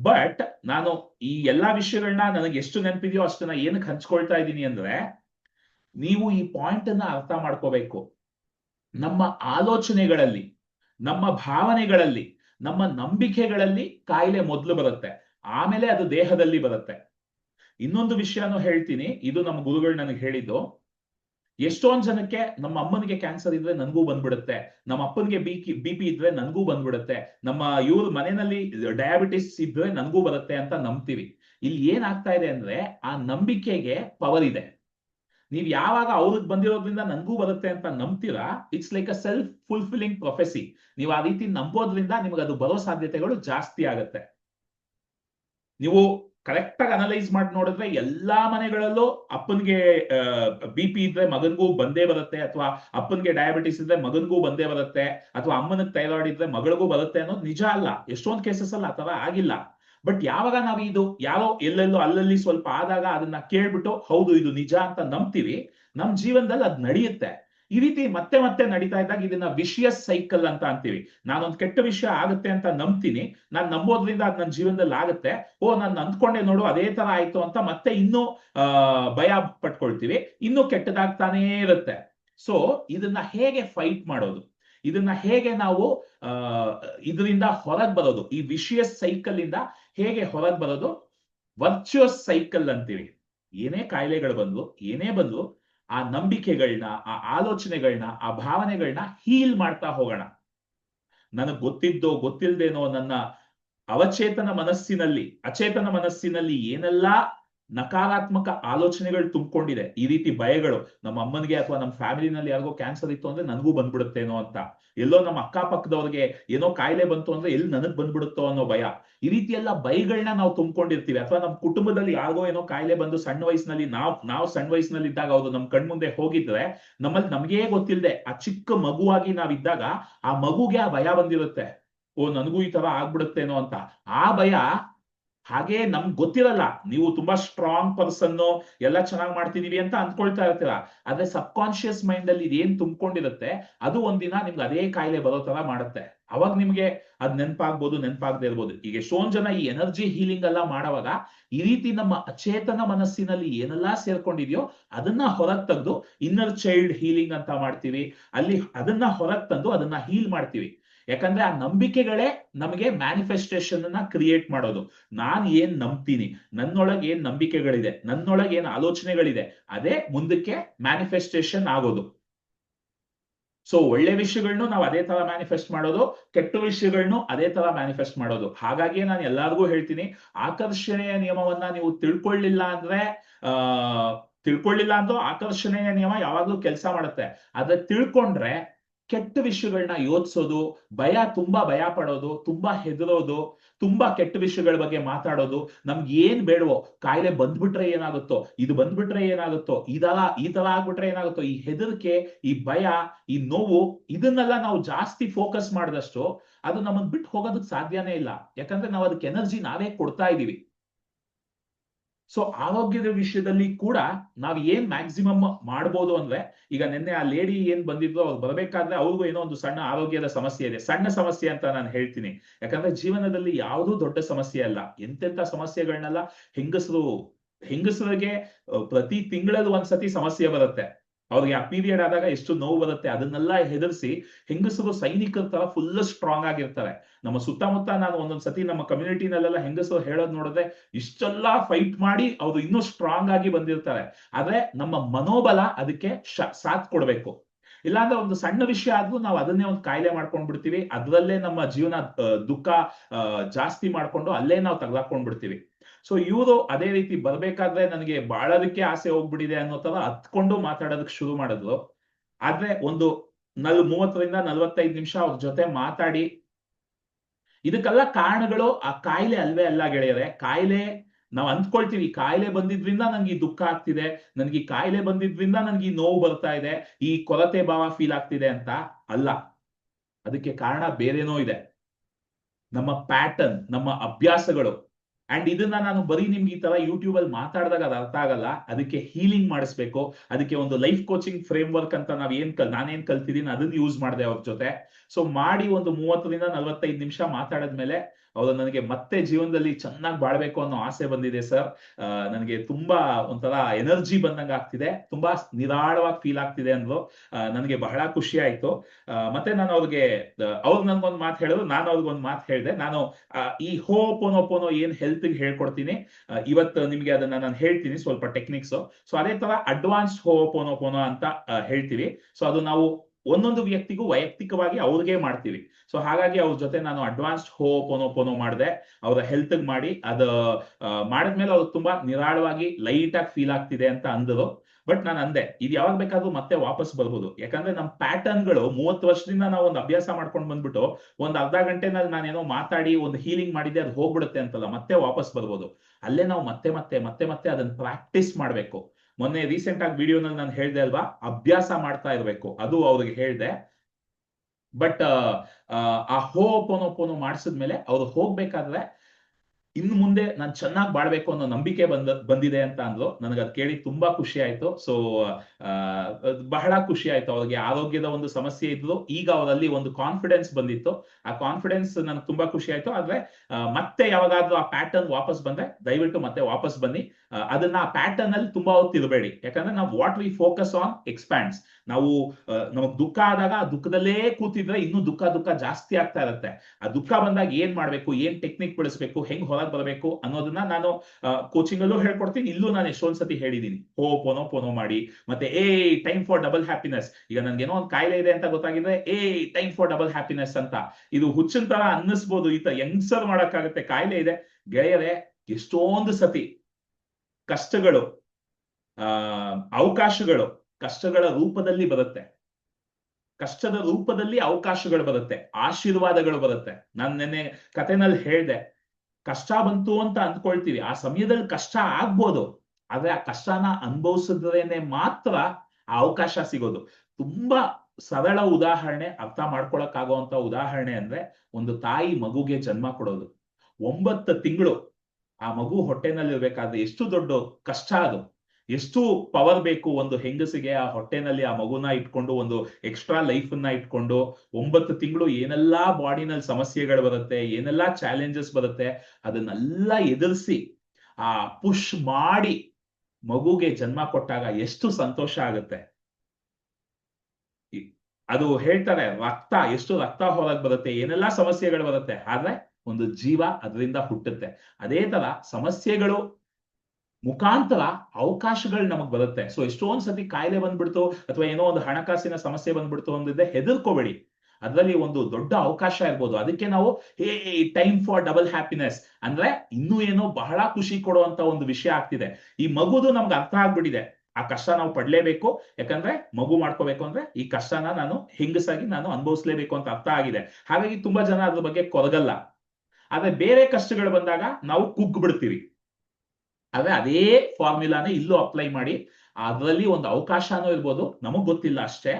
ಬಟ್ ನಾನು ಈ ಎಲ್ಲಾ ವಿಷಯಗಳನ್ನ ನನಗೆ ಎಷ್ಟು ನೆನಪಿದೆಯೋ ಅಷ್ಟನ್ನ ಏನಕ್ಕೆ ಹಂಚ್ಕೊಳ್ತಾ ಇದ್ದೀನಿ ಅಂದ್ರೆ, ನೀವು ಈ ಪಾಯಿಂಟ್ ಅನ್ನ ಅರ್ಥ ಮಾಡ್ಕೋಬೇಕು. ನಮ್ಮ ಆಲೋಚನೆಗಳಲ್ಲಿ, ನಮ್ಮ ಭಾವನೆಗಳಲ್ಲಿ, ನಮ್ಮ ನಂಬಿಕೆಗಳಲ್ಲಿ ಕಾಯಿಲೆ ಮೊದಲು ಬರುತ್ತೆ. ಆಮೇಲೆ ಅದು ದೇಹದಲ್ಲಿ ಬರುತ್ತೆ. ಇನ್ನೊಂದು ವಿಷಯನೂ ಹೇಳ್ತೀನಿ. ಇದು ನಮ್ಮ ಗುರುಗಳು ನನಗೆ ಹೇಳಿದ್ದು. ಎಷ್ಟೊಂದ್ ಜನಕ್ಕೆ ನಮ್ಮ ಅಮ್ಮನಿಗೆ ಕ್ಯಾನ್ಸರ್ ಇದ್ರೆ ನನಗೂ ಬಂದ್ಬಿಡುತ್ತೆ. ನಮ್ಮ ಅಪ್ಪನಿಗೆ ಬಿ ಬಿ ಪಿ ಇದ್ರೆ ನನಗೂ ಬಂದ್ಬಿಡುತ್ತೆ. ನಮ್ಮ ಇವ್ರ ಮನೆಯಲ್ಲಿ ಡಯಾಬಿಟಿಸ್ ಇದ್ರೆ ನನಗೂ ಬರುತ್ತೆ ಅಂತ ನಂಬ್ತೀವಿ. ಇಲ್ಲಿ ಏನಾಗ್ತಾ ಇದೆ ಅಂದ್ರೆ ಆ ನಂಬಿಕೆಗೆ ಪವರ್ ಇದೆ. ನೀವ್ ಯಾವಾಗ ಅವ್ರಿಗೆ ಬಂದಿರೋದ್ರಿಂದ ನನಗೂ ಬರುತ್ತೆ ಅಂತ ನಂಬ್ತೀರಾ? It's like a self fulfilling prophecy ನೀವು ಆ ರೀತಿ ನಂಬೋದ್ರಿಂದ ನಿಮ್ಗೆ ಅದು ಬರೋ ಸಾಧ್ಯತೆಗಳು ಜಾಸ್ತಿ ಆಗುತ್ತೆ. ನೀವು ಕರೆಕ್ಟ್ ಆಗಿ ಅನಲೈಸ್ ಮಾಡಿ ನೋಡಿದ್ರೆ ಎಲ್ಲಾ ಮನೆಗಳಲ್ಲೂ ಅಪ್ಪನ್ಗೆ ಬಿ ಪಿ ಇದ್ರೆ ಮಗನ್ಗೂ ಬಂದೇ ಬರುತ್ತೆ ಅಥವಾ ಅಪ್ಪನ್ಗೆ ಡಯಾಬಿಟಿಸ್ ಇದ್ರೆ ಮಗನ್ಗೂ ಬಂದೇ ಬರುತ್ತೆ ಅಥವಾ ಅಮ್ಮನಿಗೆ ಥೈರಾಯ್ಡ್ ಇದ್ರೆ ಮಗಳಿಗೂ ಬರುತ್ತೆ ಅನ್ನೋದು ನಿಜ ಅಲ್ಲ. ಎಷ್ಟೊಂದು ಕೇಸಸ್ ಅಲ್ಲಿ ಆತರ ಆಗಿಲ್ಲ. ಬಟ್ ಯಾವಾಗ ನಾವು ಇದು ಯಾರೋ ಎಲ್ಲೆಲ್ಲೋ ಅಲ್ಲಲ್ಲಿ ಸ್ವಲ್ಪ ಆದಾಗ ಅದನ್ನ ಕೇಳ್ಬಿಟ್ಟು, ಹೌದು, ಇದು ನಿಜ ಅಂತ ನಂಬ್ತೀವಿ. ನಮ್ ಜೀವನದಲ್ಲಿ ಅದ್ ನಡೆಯುತ್ತೆ. ಈ ರೀತಿ ಮತ್ತೆ ಮತ್ತೆ ನಡೀತಾ ಇದ್ದಾಗ ಇದನ್ನ ವಿಷಿಯಸ್ ಸೈಕಲ್ ಅಂತ ಅಂತೀವಿ. ನಾನೊಂದ್ ಕೆಟ್ಟ ವಿಷಯ ಆಗುತ್ತೆ ಅಂತ ನಂಬ್ತೀನಿ. ನಾನ್ ನಂಬೋದ್ರಿಂದ ಅದ್ ನನ್ನ ಜೀವನದಲ್ಲಿ ಆಗುತ್ತೆ. ಓ, ನಾನು ಅಂದ್ಕೊಂಡೆ ನೋಡು, ಅದೇ ತರ ಆಯ್ತು ಅಂತ ಮತ್ತೆ ಇನ್ನೂ ಭಯ ಪಟ್ಕೊಳ್ತೀವಿ. ಇನ್ನೂ ಕೆಟ್ಟದಾಗ್ತಾನೇ ಇರುತ್ತೆ. ಸೊ ಇದನ್ನ ಹೇಗೆ ಫೈಟ್ ಮಾಡೋದು? ಇದನ್ನ ಹೇಗೆ ನಾವು ಇದರಿಂದ ಹೊರಗ್ ಬರೋದು? ಈ ವಿಷಿಯಸ್ ಸೈಕಲ್ ಇಂದ ಹೇಗೆ ಹೊರಗ್ ಬರೋದು? ವರ್ಚುವಸ್ ಸೈಕಲ್ ಅಂತೀವಿ. ಏನೇ ಕಾಯಿಲೆಗಳು ಬಂದ್ವು, ಏನೇ ಬಂದ್ವು, ಆ ನಂಬಿಕೆಗಳನ್ನ ಆ ಆಲೋಚನೆಗಳನ್ನ ಆ ಭಾವನೆಗಳನ್ನ ಹೀಲ್ ಮಾಡ್ತಾ ಹೋಗೋಣ. ನನಗ್ ಗೊತ್ತಿದ್ದೋ, ಗೊತ್ತಿಲ್ದೇನೋ ನನ್ನ ಅವಚೇತನ ಮನಸ್ಸಿನಲ್ಲಿ, ಅಚೇತನ ಮನಸ್ಸಿನಲ್ಲಿ ಏನೆಲ್ಲಾ ನಕಾರಾತ್ಮಕ ಆಲೋಚನೆಗಳು ತುಂಬಿಕೊಂಡಿದೆ. ಈ ರೀತಿ ಭಯಗಳು ನಮ್ಮ ಅಮ್ಮನಿಗೆ ಅಥವಾ ನಮ್ಮ ಫ್ಯಾಮಿಲಿನಲ್ಲಿ ಯಾರಿಗೋ ಕ್ಯಾನ್ಸರ್ ಇತ್ತು ಅಂದ್ರೆ ನನಗೂ ಬಂದ್ಬಿಡುತ್ತೇನೋ ಅಂತ. ಎಲ್ಲೋ ನಮ್ಮ ಅಕ್ಕಪಕ್ಕದವ್ರಿಗೆ ಏನೋ ಕಾಯಿಲೆ ಬಂತು ಅಂದ್ರೆ ಎಲ್ಲಿ ನನಗ್ ಬಂದ್ಬಿಡುತ್ತೋ ಅನ್ನೋ ಭಯ. ಈ ರೀತಿ ಎಲ್ಲ ಭಯಗಳನ್ನ ನಾವು ತುಂಬಿಕೊಂಡಿರ್ತೀವಿ. ಅಥವಾ ನಮ್ಮ ಕುಟುಂಬದಲ್ಲಿ ಯಾರಿಗೋ ಏನೋ ಕಾಯಿಲೆ ಬಂದು ಸಣ್ಣ ವಯಸ್ಸಿನಲ್ಲಿ ನಾವು ನಾವು ಸಣ್ಣ ವಯಸ್ಸಿನಲ್ಲಿ ಇದ್ದಾಗ ಅವ್ರು ನಮ್ ಕಣ್ಮುಂದೆ ಹೋಗಿದ್ರೆ ನಮ್ಮಲ್ಲಿ ನಮ್ಗೇ ಗೊತ್ತಿಲ್ಲದೆ ಆ ಚಿಕ್ಕ ಮಗುವಾಗಿ ನಾವಿದ್ದಾಗ ಆ ಮಗುಗೆ ಆ ಭಯ ಬಂದಿರುತ್ತೆ. ಓ, ನನಗೂ ಈ ತರ ಆಗ್ಬಿಡುತ್ತೇನೋ ಅಂತ. ಆ ಭಯ ಹಾಗೆ ನಮ್ಗೆ ಗೊತ್ತಿರಲ್ಲ. ನೀವು ತುಂಬಾ ಸ್ಟ್ರಾಂಗ್ ಪರ್ಸನ್ ಎಲ್ಲ ಚೆನ್ನಾಗಿ ಮಾಡ್ತಿದೀವಿ ಅಂತ ಅಂದ್ಕೊಳ್ತಾ ಇರ್ತೀರ. ಆದ್ರೆ ಸಬ್ ಕಾನ್ಶಿಯಸ್ ಮೈಂಡ್ ಅಲ್ಲಿ ಇದೇನ್ ತುಂಬಿಕೊಂಡಿರುತ್ತೆ, ಅದು ಒಂದಿನ ನಿಮ್ಗೆ ಅದೇ ಕಾಯಿಲೆ ಬರೋ ತರ ಮಾಡುತ್ತೆ. ಅವಾಗ ನಿಮ್ಗೆ ಅದ್ ನೆನಪಾಗ್ಬೋದು, ನೆನಪಾಗದೆ ಇರ್ಬೋದು. ಈಗ ಎಷ್ಟೊಂದ್ ಜನ ಈ ಎನರ್ಜಿ ಹೀಲಿಂಗ್ ಎಲ್ಲ ಮಾಡುವಾಗ ಈ ರೀತಿ ನಮ್ಮ ಅಚೇತನ ಮನಸ್ಸಿನಲ್ಲಿ ಏನೆಲ್ಲಾ ಸೇರ್ಕೊಂಡಿದ್ಯೋ ಅದನ್ನ ಹೊರಗ್ ತೆಗೆದು ಇನ್ನರ್ ಚೈಲ್ಡ್ ಹೀಲಿಂಗ್ ಅಂತ ಮಾಡ್ತೀವಿ. ಅಲ್ಲಿ ಅದನ್ನ ಹೊರಗ್ ತಂದು ಅದನ್ನ ಹೀಲ್ ಮಾಡ್ತೀವಿ. ಯಾಕಂದ್ರೆ ಆ ನಂಬಿಕೆಗಳೇ ನಮಗೆ ಮ್ಯಾನಿಫೆಸ್ಟೇಷನ್ ಅನ್ನ ಕ್ರಿಯೇಟ್ ಮಾಡೋದು. ನಾನು ಏನ್ ನಂಬ್ತೀನಿ? ನನ್ನೊಳಗೆ ಏನ್ ನಂಬಿಕೆಗಳಿದೆ? ನನ್ನೊಳಗೆ ಏನ್ ಆಲೋಚನೆಗಳಿದೆ? ಅದೇ ಮುಂದಕ್ಕೆ ಮ್ಯಾನಿಫೆಸ್ಟೇಷನ್ ಆಗೋದು. ಸೊ ಒಳ್ಳೆ ವಿಷಯಗಳನ್ನು ನಾವು ಅದೇ ತರ ಮ್ಯಾನಿಫೆಸ್ಟ್ ಮಾಡೋದು, ಕೆಟ್ಟ ವಿಷಯಗಳನ್ನು ಅದೇ ತರ ಮ್ಯಾನಿಫೆಸ್ಟ್ ಮಾಡೋದು. ಹಾಗಾಗಿ ನಾನು ಎಲ್ಲರಿಗೂ ಹೇಳ್ತೀನಿ, ಆಕರ್ಷಣೆಯ ನಿಯಮವನ್ನ ನೀವು ತಿಳ್ಕೊಳ್ಳಿಲ್ಲ ಅಂದ್ರೆ, ಆ, ತಿಳ್ಕೊಳ್ಳಿಲ್ಲ ಅಂದ್ರೂ ಆಕರ್ಷಣೆಯ ನಿಯಮ ಯಾವಾಗ್ಲೂ ಕೆಲಸ ಮಾಡುತ್ತೆ. ಅದ ತಿಳ್ಕೊಂಡ್ರೆ ಕೆಟ್ಟ ವಿಷಯಗಳನ್ನ ಯೋಚಿಸೋದು, ಭಯ, ತುಂಬಾ ಭಯ ಪಡೋದು, ತುಂಬಾ ಹೆದರೋದು, ತುಂಬಾ ಕೆಟ್ಟ ವಿಷಯಗಳ ಬಗ್ಗೆ ಮಾತಾಡೋದು, ನಮ್ಗೆ ಏನ್ ಬೇಡವೋ, ಕಾಯಿಲೆ ಬಂದ್ಬಿಟ್ರೆ ಏನಾಗುತ್ತೋ, ಇದು ಬಂದ್ಬಿಟ್ರೆ ಏನಾಗುತ್ತೋ ಇದಲ್ಲ ಈ ತರ ಆಗ್ಬಿಟ್ರೆ ಏನಾಗುತ್ತೋ, ಈ ಹೆದರಿಕೆ, ಈ ಭಯ, ಈ ನೋವು, ಇದನ್ನೆಲ್ಲ ನಾವು ಜಾಸ್ತಿ ಫೋಕಸ್ ಮಾಡಿದಷ್ಟು ಅದು ನಮ್ಮನ್ ಬಿಟ್ಟು ಹೋಗೋದಕ್ಕೆ ಸಾಧ್ಯನೇ ಇಲ್ಲ. ಯಾಕಂದ್ರೆ ನಾವು ಅದಕ್ಕೆ ಎನರ್ಜಿ ನಾವೇ ಕೊಡ್ತಾ ಇದೀವಿ. ಸೊ ಆರೋಗ್ಯದ ವಿಷಯದಲ್ಲಿ ಕೂಡ ನಾವ್ ಏನ್ ಮ್ಯಾಕ್ಸಿಮಮ್ ಮಾಡ್ಬೋದು ಅಂದ್ರೆ, ಈಗ ನಿನ್ನೆ ಆ ಲೇಡಿ ಏನ್ ಬಂದಿದ್ರು ಅವ್ರು ಬರಬೇಕಾದ್ರೆ ಅವ್ರಿಗೂ ಏನೋ ಒಂದು ಸಣ್ಣ ಆರೋಗ್ಯದ ಸಮಸ್ಯೆ ಇದೆ. ಸಣ್ಣ ಸಮಸ್ಯೆ ಅಂತ ನಾನು ಹೇಳ್ತೀನಿ. ಯಾಕಂದ್ರೆ ಜೀವನದಲ್ಲಿ ಯಾವುದು ದೊಡ್ಡ ಸಮಸ್ಯೆ ಅಲ್ಲ. ಎಂತೆಂತ ಸಮಸ್ಯೆಗಳನ್ನೆಲ್ಲ ಹೆಂಗಸರು, ಹೆಂಗಸರಿಗೆ ಪ್ರತಿ ತಿಂಗಳಲ್ಲಿ ಒಂದ್ಸತಿ ಸಮಸ್ಯೆ ಬರುತ್ತೆ. ಅವ್ರಿಗೆ ಆ ಪೀರಿಯಡ್ ಆದಾಗ ಎಷ್ಟು ನೋವು ಬರುತ್ತೆ ಅದನ್ನೆಲ್ಲ ಹೆದರ್ಸಿ ಹೆಂಗಸರು ಸೈನಿಕರ ತರ ಫುಲ್ ಸ್ಟ್ರಾಂಗ್ ಆಗಿರ್ತಾರೆ. ನಮ್ಮ ಸುತ್ತಮುತ್ತ ನಾನು ಒಂದೊಂದ್ ಸತಿ ನಮ್ಮ ಕಮ್ಯುನಿಟಿನಲ್ಲೆಲ್ಲ ಹೆಂಗಸರು ಹೇಳೋದ್ ನೋಡಿದ್ರೆ ಇಷ್ಟೆಲ್ಲ ಫೈಟ್ ಮಾಡಿ ಅವ್ರು ಇನ್ನೂ ಸ್ಟ್ರಾಂಗ್ ಆಗಿ ಬಂದಿರ್ತಾರೆ. ಆದ್ರೆ ನಮ್ಮ ಮನೋಬಲ ಅದಕ್ಕೆ ಸಾಥ್ ಕೊಡ್ಬೇಕು. ಇಲ್ಲಾಂದ್ರೆ ಒಂದು ಸಣ್ಣ ವಿಷಯ ಆದ್ರೂ ನಾವು ಅದನ್ನೇ ಒಂದು ಕಾಯಿಲೆ ಮಾಡ್ಕೊಂಡ್ ಬಿಡ್ತೀವಿ ಅದರಲ್ಲೇ ನಮ್ಮ ಜೀವನ ದುಃಖ ಜಾಸ್ತಿ ಮಾಡ್ಕೊಂಡು ಅಲ್ಲೇ ನಾವು ತಗ್ಲಾಕೊಂಡ್ ಬಿಡ್ತೀವಿ ಸೊ ಇವರು ಅದೇ ರೀತಿ ಬರ್ಬೇಕಾದ್ರೆ ನನಗೆ ಬಾಳೋದಕ್ಕೆ ಆಸೆ ಹೋಗ್ಬಿಟ್ಟಿದೆ ಅನ್ನೋ ತರ ಹತ್ಕೊಂಡು ಮಾತಾಡೋದಕ್ಕೆ ಶುರು ಮಾಡಿದ್ರು. ಆದ್ರೆ ಒಂದು ನಲ್, ಮೂವತ್ತರಿಂದ ನಲ್ವತ್ತೈದು ನಿಮಿಷ ಅವ್ರ ಜೊತೆ ಮಾತಾಡಿ. ಇದಕ್ಕೆಲ್ಲ ಕಾರಣಗಳು ಆ ಕಾಯಿಲೆ ಅಲ್ವೇ ಅಲ್ಲ ಗೆಳೆಯರೆ. ಕಾಯಿಲೆ ನಾವ್ ಅಂದ್ಕೊಳ್ತೀವಿ. ಕಾಯಿಲೆ ಬಂದಿದ್ರಿಂದ ನನ್ಗೆ ಈ ದುಃಖ ಆಗ್ತಿದೆ. ನನ್ಗೆ ಈ ಕಾಯಿಲೆ ಬಂದಿದ್ರಿಂದ ನನ್ಗೆ ಈ ನೋವು ಬರ್ತಾ ಇದೆ. ಈ ಕೊರತೆ ಭಾವ ಫೀಲ್ ಆಗ್ತಿದೆ ಅಂತ ಅಲ್ಲ. ಅದಕ್ಕೆ ಕಾರಣ ಬೇರೆನೋ ಇದೆ. ನಮ್ಮ ಪ್ಯಾಟರ್ನ್ ನಮ್ಮ ಅಭ್ಯಾಸಗಳು. ಅಂಡ್ ಇದನ್ನ ನಾನು ಬರೀ ನಿಮ್ಗೆ ಈ ತರ ಯೂಟ್ಯೂಬ್ ಅಲ್ಲಿ ಮಾತಾಡಿದಾಗ ಅದು ಅರ್ಥ ಆಗಲ್ಲ. ಅದಕ್ಕೆ ಹೀಲಿಂಗ್ ಮಾಡಿಸ್ಬೇಕು. ಅದಕ್ಕೆ ಒಂದು ಲೈಫ್ ಕೋಚಿಂಗ್ ಫ್ರೇಮ್ ವರ್ಕ್ ಅಂತ ನಾವ್ ಏನ್ ಕಲ್, ನಾನೇನ್ ಕಲ್ತಿದ್ದೀನಿ ಅದನ್ನ ಯೂಸ್ ಮಾಡಿದೆ ಅವ್ರ ಜೊತೆ. ಸೊ ಮಾಡಿ ಒಂದು ಮೂವತ್ತರಿಂದ ನಲ್ವತ್ತೈದು ನಿಮಿಷ ಮಾತಾಡದ್ಮೇಲೆ ಅವ್ರು ನನಗೆ ಮತ್ತೆ ಜೀವನದಲ್ಲಿ ಚೆನ್ನಾಗಿ ಬಾಳ್ಬೇಕು ಅನ್ನೋ ಆಸೆ ಬಂದಿದೆ ಸರ್. ನನಗೆ ತುಂಬಾ ಒಂಥರ ಎನರ್ಜಿ ಬಂದಂಗ ಆಗ್ತಿದೆ. ತುಂಬಾ ನಿರಾಳವಾಗಿ ಫೀಲ್ ಆಗ್ತಿದೆ ಅಂದ್ರು. ನನಗೆ ಬಹಳ ಖುಷಿ ಆಯ್ತು. ಮತ್ತೆ ನಾನು ಅವ್ರಿಗೆ ಅವ್ರು ನನ್ಗೊಂದು ಮಾತು ಹೇಳಿದ್ರು, ನಾನು ಅವ್ರಿಗೊಂದು ಮಾತು ಹೇಳಿದೆ. ನಾನು ಈ ಹೋ ಪೋನೋ ಏನ್ ಹೆಲ್ತ್ ಹೇಳ್ಕೊಡ್ತೀನಿ. ಇವತ್ತು ನಿಮ್ಗೆ ಅದನ್ನ ನಾನು ಹೇಳ್ತೀನಿ ಸ್ವಲ್ಪ ಟೆಕ್ನಿಕ್ಸ್ ಸೊ ಅದೇ ತರ ಅಡ್ವಾನ್ಸ್ ಹೋ ಪೋನೋ ಅಂತ ಹೇಳ್ತೀವಿ. ಸೊ ಅದು ನಾವು ಒಂದೊಂದು ವ್ಯಕ್ತಿಗೂ ವೈಯಕ್ತಿಕವಾಗಿ ಅವ್ರಿಗೆ ಮಾಡ್ತೀವಿ. ಸೊ ಹಾಗಾಗಿ ಅವ್ರ ಜೊತೆ ನಾನು ಅಡ್ವಾನ್ಸ್ಡ್ ಹೋ, ಪೋನೋ ಮಾಡಿದೆ. ಅವರ ಹೆಲ್ತ್ ಮಾಡಿ, ಅದು ಮಾಡಿದ್ಮೇಲೆ ಅವ್ರು ತುಂಬಾ ನಿರಾಳವಾಗಿ ಲೈಟ್ ಆಗಿ ಫೀಲ್ ಆಗ್ತಿದೆ ಅಂತ ಅಂದರು. ಬಟ್ ನಾನು ಅಂದೆ, ಇದು ಯಾವಾಗ ಬೇಕಾದ್ರೂ ಮತ್ತೆ ವಾಪಸ್ ಬರ್ಬೋದು. ಯಾಕಂದ್ರೆ ನಮ್ಮ ಪ್ಯಾಟರ್ನ್ಗಳು ಮೂವತ್ತು ವರ್ಷದಿಂದ ನಾವು ಒಂದು ಅಭ್ಯಾಸ ಮಾಡ್ಕೊಂಡು ಬಂದ್ಬಿಟ್ಟು ಒಂದ್ ಅರ್ಧ ಗಂಟೆನಲ್ಲಿ ನಾನೇನೋ ಮಾತಾಡಿ ಒಂದು ಹೀಲಿಂಗ್ ಮಾಡಿದೆ ಅದು ಹೋಗ್ಬಿಡುತ್ತೆ ಅಂತಲ್ಲ, ಮತ್ತೆ ವಾಪಸ್ ಬರ್ಬೋದು. ಅಲ್ಲೇ ನಾವು ಮತ್ತೆ ಮತ್ತೆ ಮತ್ತೆ ಮತ್ತೆ ಅದನ್ನ ಪ್ರಾಕ್ಟೀಸ್ ಮಾಡ್ಬೇಕು. ಮೊನ್ನೆ ರೀಸೆಂಟ್ ಆಗಿ ವಿಡಿಯೋನಲ್ಲಿ ನಾನು ಹೇಳ್ದೆ ಅಲ್ವಾ? ಅಭ್ಯಾಸ ಮಾಡ್ತಾ ಇರ್ಬೇಕು. ಅದು ಅವ್ರಿಗೆ ಹೇಳ್ದೆ. ಬಟ್ ಆ ಹೋ ಪೋನೋ ಮಾಡಿಸಿದ್ಮೇಲೆ ಅವ್ರು ಹೋಗ್ಬೇಕಾದ್ರೆ ಇನ್ನು ಮುಂದೆ ನಾನು ಚೆನ್ನಾಗಿ ಬಾಳ್ಬೇಕು ಅನ್ನೋ ನಂಬಿಕೆ ಬಂದ, ಬಂದಿದೆ ಅಂತ ಅಂದ್ರು ನನಗೆ ಅದ್ ಕೇಳಿ ತುಂಬಾ ಖುಷಿ ಆಯ್ತು. ಸೊ ಬಹಳ ಖುಷಿ ಆಯ್ತು. ಅವ್ರಿಗೆ ಆರೋಗ್ಯದ ಒಂದು ಸಮಸ್ಯೆ ಇದ್ರು ಈಗ ಅವರಲ್ಲಿ ಒಂದು ಕಾನ್ಫಿಡೆನ್ಸ್ ಬಂದಿತ್ತು. ಆ ಕಾನ್ಫಿಡೆನ್ಸ್ ನನಗೆ ತುಂಬಾ ಖುಷಿ ಆಯ್ತು. ಆದ್ರೆ ಮತ್ತೆ ಯಾವಾಗಾದ್ರೂ ಆ ಪ್ಯಾಟರ್ನ್ ವಾಪಸ್ ಬಂದ್ರೆ ದಯವಿಟ್ಟು ಮತ್ತೆ ವಾಪಸ್ ಬನ್ನಿ. ಅದನ್ನ ಪ್ಯಾಟರ್ನ್ ಅಲ್ಲಿ ತುಂಬಾ ಹೊತ್ತು ಇರಬೇಡಿ. ಯಾಕಂದ್ರೆ ನಾವು what we focus on expands ನಾವು ನಮಗ್ ದುಃಖ ಆದಾಗ ಆ ದುಃಖದಲ್ಲೇ ಕೂತಿದ್ರೆ ಇನ್ನೂ ದುಃಖ ದುಃಖ ಜಾಸ್ತಿ ಆಗ್ತಾ ಇರುತ್ತೆ. ಆ ದುಃಖ ಬಂದಾಗ ಏನ್ ಮಾಡ್ಬೇಕು, ಏನ್ ಟೆಕ್ನಿಕ್ ಬಳಸಬೇಕು, ಹೆಂಗ್ ಹೊರಗೆ ಬರಬೇಕು ಅನ್ನೋದನ್ನ ನಾನು ಕೋಚಿಂಗ್ ಅಲ್ಲೂ ಹೇಳ್ಕೊಡ್ತೀನಿ. ಇಲ್ಲೂ ನಾನು ಎಷ್ಟೊಂದ್ ಸತಿ ಹೇಳಿದೀನಿ. ಓ ಪೋನೋ ಪೋನೋ ಮಾಡಿ. ಮತ್ತೆ ಏ ಟೈಮ್ ಫಾರ್ ಡಬಲ್ ಹ್ಯಾಪಿನೆಸ್ ಈಗ ನನ್ಗೇನೋ ಒಂದು ಕಾಯಿಲೆ ಇದೆ ಅಂತ ಗೊತ್ತಾಗಿದ್ರೆ ಏ ಟೈಮ್ ಫಾರ್ ಡಬಲ್ ಹ್ಯಾಪಿನೆಸ್ ಅಂತ. ಇದು ಹುಚ್ಚಿನ ತರ ಅನ್ನಿಸ್ಬೋದು. ತರ ಯಂಗ್ಸರ್ ಮಾಡಕ್ಕಾಗತ್ತೆ. ಕಾಯಿಲೆ ಇದೆ. ಗೆಳೆಯರೆ, ಎಷ್ಟೊಂದು ಸತಿ ಕಷ್ಟಗಳು, ಆ, ಅವಕಾಶಗಳು, ಕಷ್ಟಗಳ ರೂಪದಲ್ಲಿ ಬರುತ್ತೆ. ಕಷ್ಟದ ರೂಪದಲ್ಲಿ ಅವಕಾಶಗಳು ಬರುತ್ತೆ, ಆಶೀರ್ವಾದಗಳು ಬರುತ್ತೆ. ನಾನು ನೆನ್ನೆ ಕಥೆನಲ್ಲಿ ಹೇಳ್ದೆ, ಕಷ್ಟ ಬಂತು ಅಂತ ಅಂದ್ಕೊಳ್ತೀವಿ. ಆ ಸಮಯದಲ್ಲಿ ಕಷ್ಟ ಆಗ್ಬೋದು, ಆದ್ರೆ ಆ ಕಷ್ಟನ ಅನುಭವಿಸಿದ್ರೇನೆ ಮಾತ್ರ ಆ ಅವಕಾಶ ಸಿಗೋದು. ತುಂಬಾ ಸರಳ ಉದಾಹರಣೆ ಅರ್ಥ ಮಾಡ್ಕೊಳಕ್ಕಾಗುವಂತ ಉದಾಹರಣೆ ಅಂದ್ರೆ ಒಂದು ತಾಯಿ ಮಗುಗೆ ಜನ್ಮ ಕೊಡೋದು. ಒಂಬತ್ತು ತಿಂಗಳು ಆ ಮಗು ಹೊಟ್ಟೆನಲ್ಲಿ ಇರ್ಬೇಕಾದ್ರೆ ಎಷ್ಟು ದೊಡ್ಡ ಕಷ್ಟ ಅದು. ಎಷ್ಟು ಪವರ್ ಬೇಕು ಒಂದು ಹೆಂಗಸಿಗೆ ಆ ಹೊಟ್ಟೆನಲ್ಲಿ ಆ ಮಗುನ ಇಟ್ಕೊಂಡು ಒಂದು ಎಕ್ಸ್ಟ್ರಾ ಲೈಫ್ನ ಇಟ್ಕೊಂಡು ಒಂಬತ್ತು ತಿಂಗಳು ಏನೆಲ್ಲಾ ಬಾಡಿನಲ್ಲಿ ಸಮಸ್ಯೆಗಳು ಬರುತ್ತೆ, ಏನೆಲ್ಲಾ ಚಾಲೆಂಜಸ್ ಬರುತ್ತೆ ಅದನ್ನೆಲ್ಲ ಎದುರಿಸಿ ಆ ಪುಷ್ ಮಾಡಿ ಮಗುಗೆ ಜನ್ಮ ಕೊಟ್ಟಾಗ ಎಷ್ಟು ಸಂತೋಷ ಆಗುತ್ತೆ. ಅದು ಹೇಳ್ತಾರೆ ರಕ್ತ, ಎಷ್ಟು ರಕ್ತ ಹೊರಗೆ ಬರುತ್ತೆ, ಏನೆಲ್ಲಾ ಸಮಸ್ಯೆಗಳು ಬರುತ್ತೆ. ಆದ್ರೆ ಒಂದು ಜೀವ ಅದರಿಂದ ಹುಟ್ಟುತ್ತೆ. ಅದೇ ತರ ಸಮಸ್ಯೆಗಳು ಮುಖಾಂತರ ಅವಕಾಶಗಳು ನಮಗ್ ಬರುತ್ತೆ. ಸೊ ಎಷ್ಟೊಂದ್ ಸತಿ ಕಾಯಿಲೆ ಬಂದ್ಬಿಡ್ತು ಅಥವಾ ಏನೋ ಒಂದು ಹಣಕಾಸಿನ ಸಮಸ್ಯೆ ಬಂದ್ಬಿಡ್ತು ಅಂದಿದ್ದೆ ಹೆದರ್ಕೋಬೇಡಿ. ಅದರಲ್ಲಿ ಒಂದು ದೊಡ್ಡ ಅವಕಾಶ ಇರ್ಬೋದು. ಅದಕ್ಕೆ ನಾವು, hey time for double happiness ಅಂದ್ರೆ ಇನ್ನೂ ಏನೋ ಬಹಳ ಖುಷಿ ಕೊಡುವಂತ ಒಂದು ವಿಷಯ ಆಗ್ತಿದೆ. ಈ ಮಗುದು ನಮ್ಗೆ ಅರ್ಥ ಆಗ್ಬಿಟ್ಟಿದೆ. ಆ ಕಷ್ಟ ನಾವು ಪಡ್ಲೇಬೇಕು. ಯಾಕಂದ್ರೆ ಮಗು ಮಾಡ್ಕೋಬೇಕು ಅಂದ್ರೆ ಈ ಕಷ್ಟನ ನಾನು ಹೆಂಗಸಾಗಿ ನಾನು ಅನುಭವಿಸ್ಲೇಬೇಕು ಅಂತ ಅರ್ಥ ಆಗಿದೆ. ಹಾಗಾಗಿ ತುಂಬಾ ಜನ ಅದ್ರ ಬಗ್ಗೆ ಕೊರಗಲ್ಲ. ಆದ್ರೆ ಬೇರೆ ಕಷ್ಟಗಳು ಬಂದಾಗ ನಾವು ಕುಗ್ಗು ಬಿಡ್ತೀವಿ ಆದ್ರೆ ಅದೇ ಫಾರ್ಮುಲಾನೇ ಇಲ್ಲೂ ಅಪ್ಲೈ ಮಾಡಿ ಅದರಲ್ಲಿ ಒಂದು ಅವಕಾಶನೂ ಇರ್ಬೋದು, ನಮಗ್ ಗೊತ್ತಿಲ್ಲ ಅಷ್ಟೇ.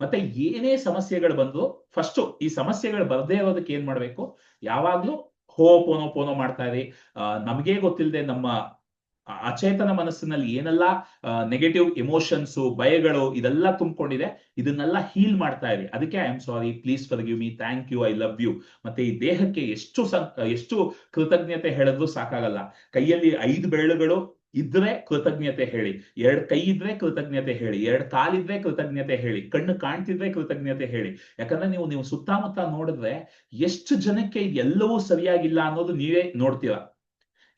ಮತ್ತೆ ಏನೇ ಸಮಸ್ಯೆಗಳು ಬಂದ್ರು ಫಸ್ಟ್ ಈ ಸಮಸ್ಯೆಗಳು ಬರದೇ ಇರೋದಕ್ಕೆ ಏನ್ ಮಾಡ್ಬೇಕು? ಯಾವಾಗ್ಲೂ ಹೋ, ಪೋನೋ ಪೋನೋ ಮಾಡ್ತಾ ಇರಿ. ನಮ್ಗೇ ಗೊತ್ತಿಲ್ಲದೆ ನಮ್ಮ ಅಚೇತನ ಮನಸ್ಸಿನಲ್ಲಿ ಏನೆಲ್ಲ ನೆಗೆಟಿವ್ ಎಮೋಷನ್ಸ್ ಭಯಗಳು ಇದೆಲ್ಲ ತುಂಬಿಕೊಂಡಿದೆ, ಇದನ್ನೆಲ್ಲ ಹೀಲ್ ಮಾಡ್ತಾ ಇರಿ. ಅದಕ್ಕೆ I am sorry please forgive me thank you I love you ಮತ್ತೆ ಈ ದೇಹಕ್ಕೆ ಎಷ್ಟು ಎಷ್ಟು ಕೃತಜ್ಞತೆ ಹೇಳಿದ್ರು ಸಾಕಾಗಲ್ಲ. ಕೈಯಲ್ಲಿ ಐದು ಬೆರಳುಗಳು ಇದ್ರೆ ಕೃತಜ್ಞತೆ ಹೇಳಿ. ಎರಡ್ ಕೈ ಇದ್ರೆ ಕೃತಜ್ಞತೆ ಹೇಳಿ. ಎರಡ್ ಕಾಲಿದ್ರೆ ಕೃತಜ್ಞತೆ ಹೇಳಿ. ಕಣ್ಣು ಕಾಣ್ತಿದ್ರೆ ಕೃತಜ್ಞತೆ ಹೇಳಿ. ಯಾಕಂದ್ರೆ ನೀವು ನೀವು ಸುತ್ತಮುತ್ತ ನೋಡಿದ್ರೆ ಎಷ್ಟು ಜನಕ್ಕೆ ಎಲ್ಲವೂ ಸರಿಯಾಗಿಲ್ಲ ಅನ್ನೋದು ನೀವೇ ನೋಡ್ತೀರಾ.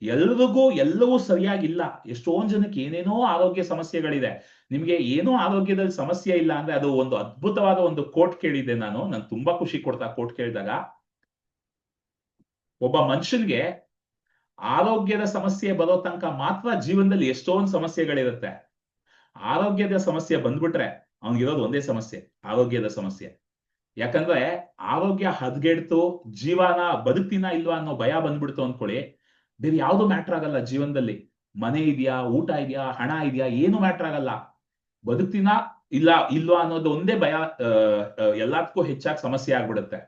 ಎಲ್ರಿಗೂ ಎಲ್ಲವೂ ಸರಿಯಾಗಿಲ್ಲ. ಎಷ್ಟೊಂದ್ ಜನಕ್ಕೆ ಏನೇನೋ ಆರೋಗ್ಯ ಸಮಸ್ಯೆಗಳಿದೆ. ನಿಮ್ಗೆ ಏನೋ ಆರೋಗ್ಯದಲ್ಲಿ ಸಮಸ್ಯೆ ಇಲ್ಲ ಅಂದ್ರೆ ಅದು ಒಂದು ಅದ್ಭುತವಾದ ಒಂದು ಕೋಟ್ ಕೇಳಿದ್ದೆ ನಾನು. ನನ್ ತುಂಬಾ ಖುಷಿ ಕೊಡ್ತಾ ಕೋಟ್ ಕೇಳಿದಾಗ. ಒಬ್ಬ ಮನುಷ್ಯನ್ಗೆ ಆರೋಗ್ಯದ ಸಮಸ್ಯೆ ಬರೋ ತನಕ ಮಾತ್ರ ಜೀವನದಲ್ಲಿ ಎಷ್ಟೊಂದು ಸಮಸ್ಯೆಗಳಿರುತ್ತೆ. ಆರೋಗ್ಯದ ಸಮಸ್ಯೆ ಬಂದ್ಬಿಟ್ರೆ ಅವನಿಗಿರೋದು ಒಂದೇ ಸಮಸ್ಯೆ, ಆರೋಗ್ಯದ ಸಮಸ್ಯೆ. ಯಾಕಂದ್ರೆ ಆರೋಗ್ಯ ಹದ್ಗೆಡ್ತು, ಜೀವನ ಬದುಕ್ತೀನ ಇಲ್ವಾ ಅನ್ನೋ ಭಯ ಬಂದ್ಬಿಡ್ತು ಅನ್ಕೊಳ್ಳಿ ಬೇರೆ ಯಾವುದು ಮ್ಯಾಟ್ರ್ ಆಗಲ್ಲ ಜೀವನದಲ್ಲಿ. ಮನೆ ಇದೆಯಾ, ಊಟ ಇದೆಯಾ, ಹಣ ಇದೆಯಾ, ಏನು ಮ್ಯಾಟ್ರ್ ಆಗಲ್ಲ. ಬದುಕ್ತೀನ ಇಲ್ಲ, ಇಲ್ವಾ ಅನ್ನೋದು ಒಂದೇ ಭಯ ಎಲ್ಲದಕ್ಕೂ ಹೆಚ್ಚಾಗಿ ಸಮಸ್ಯೆ ಆಗ್ಬಿಡುತ್ತೆ.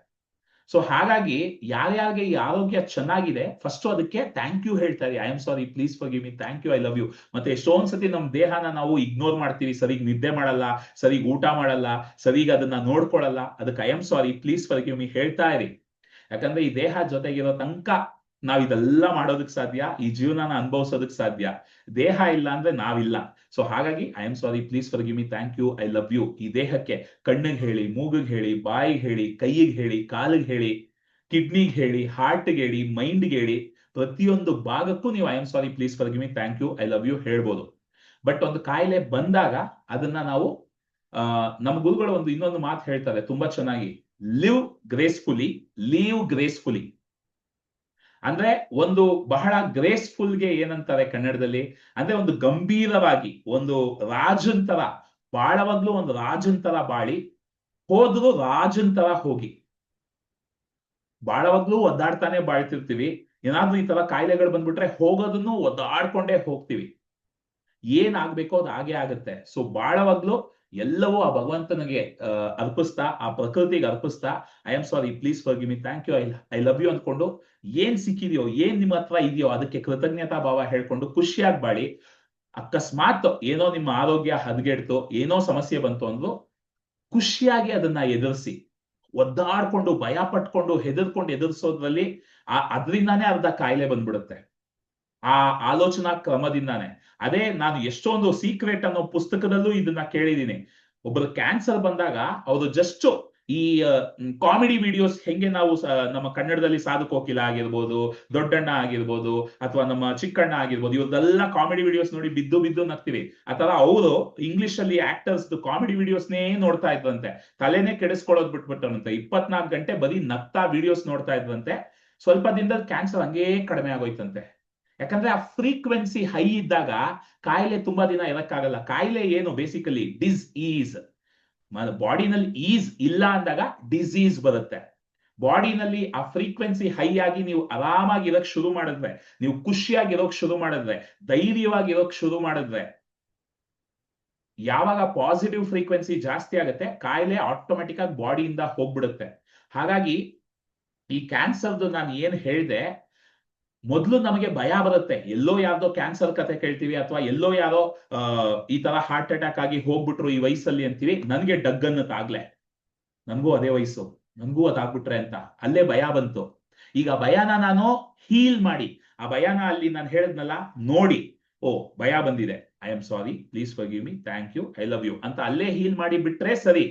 ಸೊ ಹಾಗಾಗಿ ಯಾರ್ಯಾರಿಗೆ ಈ ಆರೋಗ್ಯ ಚೆನ್ನಾಗಿದೆ ಫಸ್ಟ್ ಅದಕ್ಕೆ ಥ್ಯಾಂಕ್ ಯು ಹೇಳ್ತಾರೆ I am sorry please forgive me thank you I love you ಮತ್ತೆ ಎಷ್ಟೊಂದ್ ಸತಿ ನಮ್ ದೇಹನ ನಾವು ಇಗ್ನೋರ್ ಮಾಡ್ತೀವಿ. ಸರಿಗ್ ನಿದ್ದೆ ಮಾಡಲ್ಲ, ಸರಿಗ್ ಊಟ ಮಾಡಲ್ಲ, ಸರಿಗ್ ಅದನ್ನ ನೋಡ್ಕೊಳಲ್ಲ. ಅದಕ್ಕೆ I am sorry please forgive me ಹೇಳ್ತಾ ಇರಿ. ಯಾಕಂದ್ರೆ ಈ ದೇಹ ಜೊತೆಗಿರೋ ತನಕ ನಾವ್ ಇದೆಲ್ಲ ಮಾಡೋದಕ್ ಸಾಧ್ಯ, ಈ ಜೀವನನ ಅನುಭವಿಸೋದಕ್ ಸಾಧ್ಯ. ದೇಹ ಇಲ್ಲ ಅಂದ್ರೆ ನಾವಿಲ್ಲ. ಸೊ ಹಾಗಾಗಿ I am sorry please forgive me thank you I love you ಈ ದೇಹಕ್ಕೆ ಕಣ್ಣಿಗೆ ಹೇಳಿ, ಮೂಗಿಗೆ ಹೇಳಿ, ಬಾಯಿಗೆ ಹೇಳಿ, ಕೈಯಿಗೆ ಹೇಳಿ, ಕಾಲಿಗೆ ಹೇಳಿ, ಕಿಡ್ನಿಗೆ ಹೇಳಿ ಹಾರ್ಟ್ಗೆ ಹೇಳಿ ಮೈಂಡ್ಗೆ ಹೇಳಿ, ಪ್ರತಿಯೊಂದು ಭಾಗಕ್ಕೂ ನೀವು I am sorry please forgive me thank you I love you ಹೇಳ್ಬೋದು. ಬಟ್ ಒಂದು ಕಾಯಿಲೆ ಬಂದಾಗ ಅದನ್ನ ನಾವು ನಮ್ಮ ಗುರುಗಳು ಒಂದು ಇನ್ನೊಂದು ಮಾತು ಹೇಳ್ತಾರೆ, ತುಂಬಾ ಚೆನ್ನಾಗಿ. ಲಿವ್ ಗ್ರೇಸ್ಫುಲಿ ಲೀವ್ ಗ್ರೇಸ್ಫುಲಿ ಅಂದ್ರೆ ಒಂದು ಬಹಳ ಗ್ರೇಸ್ಫುಲ್ಗೆ ಏನಂತಾರೆ ಕನ್ನಡದಲ್ಲಿ? ಅಂದ್ರೆ ಒಂದು ಗಂಭೀರವಾಗಿ, ಒಂದು ರಾಜನ್ ತರ ಬಾಳವಾಗ್ಲೂ ಒಂದು ರಾಜನ್ ಬಾಳಿ ಹೋದ್ರು ರಾಜನ್ ಹೋಗಿ. ಬಾಳವಾಗ್ಲೂ ಒದ್ದಾಡ್ತಾನೆ ಬಾಳ್ತಿರ್ತೀವಿ. ಏನಾದ್ರೂ ಈ ತರ ಕಾಯಿಲೆಗಳು ಬಂದ್ಬಿಟ್ರೆ ಹೋಗೋದನ್ನು ಒದ್ದಾಡ್ಕೊಂಡೇ ಹೋಗ್ತೀವಿ. ಏನ್ ಆಗ್ಬೇಕೋ ಅದು ಹಾಗೆ ಆಗುತ್ತೆ. ಸೊ ಬಾಳವಾಗ್ಲೂ ಎಲ್ಲವೂ ಆ ಭಗವಂತನಿಗೆ ಅರ್ಪಿಸ್ತಾ, ಆ ಪ್ರಕೃತಿಗೆ ಅರ್ಪಿಸ್ತಾ I am sorry please for give me thank you I I love you ಅಂದ್ಕೊಂಡು ಏನ್ ಸಿಕ್ಕಿದೆಯೋ, ಏನ್ ನಿಮ್ಮ ಹತ್ರ ಇದೆಯೋ, ಅದಕ್ಕೆ ಕೃತಜ್ಞತಾ ಭಾವ ಹೇಳ್ಕೊಂಡು ಖುಷಿಯಾಗಿ ಬಾಳಿ ಅಕಸ್ಮಾತ್ ಏನೋ ನಿಮ್ಮ ಆರೋಗ್ಯ ಹದಗೆಡ್ತು, ಏನೋ ಸಮಸ್ಯೆ ಬಂತು ಅಂದ್ರು ಖುಷಿಯಾಗಿ ಅದನ್ನ ಎದುರಿಸಿ. ಒದ್ದಾಡ್ಕೊಂಡು, ಭಯ ಪಟ್ಕೊಂಡು, ಹೆದರ್ಕೊಂಡು ಎದುರಿಸೋದ್ರಲ್ಲಿ ಆ, ಅದರಿಂದಾನೇ ಅರ್ಧ ಕಾಯಿಲೆ ಬಂದ್ಬಿಡುತ್ತೆ. ಆ ಆಲೋಚನಾ ಕ್ರಮದಿಂದಾನೆ. ಅದೇ ನಾನು ಎಷ್ಟೊಂದು ಸೀಕ್ರೆಟ್ ಅನ್ನೋ ಪುಸ್ತಕದಲ್ಲೂ ಇದನ್ನ ಕೇಳಿದೀನಿ ಒಬ್ಬರು ಕ್ಯಾನ್ಸರ್ ಬಂದಾಗ ಅವರು ಜಸ್ಟ್ ಈ ಕಾಮಿಡಿ ವಿಡಿಯೋಸ್ ಹೆಂಗೆ ನಾವು ನಮ್ಮ ಕನ್ನಡದಲ್ಲಿ ಸಾಧು ಕೋಕಿಲ ಆಗಿರ್ಬೋದು, ದೊಡ್ಡಣ್ಣ ಆಗಿರ್ಬೋದು, ಅಥವಾ ನಮ್ಮ ಚಿಕ್ಕಣ್ಣ ಆಗಿರ್ಬೋದು ಇವ್ರದೆಲ್ಲ ಕಾಮಿಡಿ ವಿಡಿಯೋಸ್ ನೋಡಿ ಬಿದ್ದು ಬಿದ್ದು ನಗ್ತೀವಿ. ಅಥವಾ ಅವರು ಇಂಗ್ಲಿಷ್ ಅಲ್ಲಿ ಆಕ್ಟರ್ಸ್ ಕಾಮಿಡಿ ವಿಡಿಯೋಸ್ನೇ ನೋಡ್ತಾ ಇದ್ರಂತೆ. ತಲೆನೇ ಕೆಡಿಸ್ಕೊಳ್ಳೋದ್ ಬಿಟ್ಬಿಟ್ಟವಂತೆ ಇಪ್ಪತ್ನಾಲ್ಕು ಗಂಟೆ ಬರೀ ನಗ್ತಾ ವಿಡಿಯೋಸ್ ನೋಡ್ತಾ ಇದ್ರಂತೆ. ಸ್ವಲ್ಪ ದಿನದಲ್ಲಿ ಕ್ಯಾನ್ಸರ್ ಹಂಗೇ ಕಡಿಮೆ ಆಗೋಯ್ತಂತೆ. ಯಾಕಂದ್ರೆ ಆ ಫ್ರೀಕ್ವೆನ್ಸಿ ಹೈ ಇದ್ದಾಗ ಕಾಯಿಲೆ ತುಂಬಾ ದಿನ ಇರಕ್ಕಾಗಲ್ಲ. ಕಾಯಿಲೆ ಏನು ಬೇಸಿಕಲಿ ಡಿಸ್ ಈಸ್ ಬಾಡಿನಲ್ಲಿ ಈಸ್ ಇಲ್ಲ ಅಂದಾಗ ಡಿಸೀಸ್ ಬರುತ್ತೆ. ಬಾಡಿನಲ್ಲಿ ಆ ಫ್ರೀಕ್ವೆನ್ಸಿ ಹೈ ಆಗಿ ನೀವು ಆರಾಮಾಗಿ ಇರೋಕ್ ಶುರು ಮಾಡಿದ್ರೆ, ನೀವು ಖುಷಿಯಾಗಿ ಇರೋಕ್ ಶುರು ಮಾಡಿದ್ರೆ, ಧೈರ್ಯವಾಗಿ ಇರೋಕ್ ಶುರು ಮಾಡಿದ್ರೆ, ಯಾವಾಗ ಪಾಸಿಟಿವ್ ಫ್ರೀಕ್ವೆನ್ಸಿ ಜಾಸ್ತಿ ಆಗುತ್ತೆ, ಕಾಯಿಲೆ ಆಟೋಮೆಟಿಕ್ ಆಗಿ ಬಾಡಿಯಿಂದ ಹೋಗ್ಬಿಡುತ್ತೆ. ಹಾಗಾಗಿ ಈ ಕ್ಯಾನ್ಸರ್ದು ನಾನು ಏನ್ ಹೇಳ್ದೆ ಮೊದಲು ನಮಗೆ ಭಯ ಬರುತ್ತೆ, ಎಲ್ಲೋ ಯಾವ್ದೋ ಕ್ಯಾನ್ಸರ್ ಕತೆ ಕೇಳ್ತೀವಿ ಅಥವಾ ಎಲ್ಲೋ ಯಾರೋ ಈ ತರ ಹಾರ್ಟ್ ಅಟ್ಯಾಕ್ ಆಗಿ ಹೋಗ್ಬಿಟ್ರು ಈ ವಯಸ್ಸಲ್ಲಿ ಅಂತೀವಿ, ನನ್ಗೆ ಡಗ್ ಅನ್ನತ್ತಾಗ್ಲೆ ನನ್ಗೂ ಅದೇ ವಯಸ್ಸು, ನನ್ಗೂ ಅದಾಗ್ಬಿಟ್ರೆ ಅಂತ. ಅಲ್ಲೇ ಭಯ ಬಂತು. ಈಗ ಭಯನ ನಾನು ಹೀಲ್ ಮಾಡಿ, ಆ ಭಯನ ಅಲ್ಲಿ ನಾನು ಹೇಳಿದ್ನಲ್ಲ, ನೋಡಿ. ಓ, ಭಯ ಬಂದಿದೆ. I am sorry please forgive me thank you I love you ಅಂತ ಅಲ್ಲೇ ಹೀಲ್ ಮಾಡಿ ಬಿಟ್ರೆ ಸರಿ.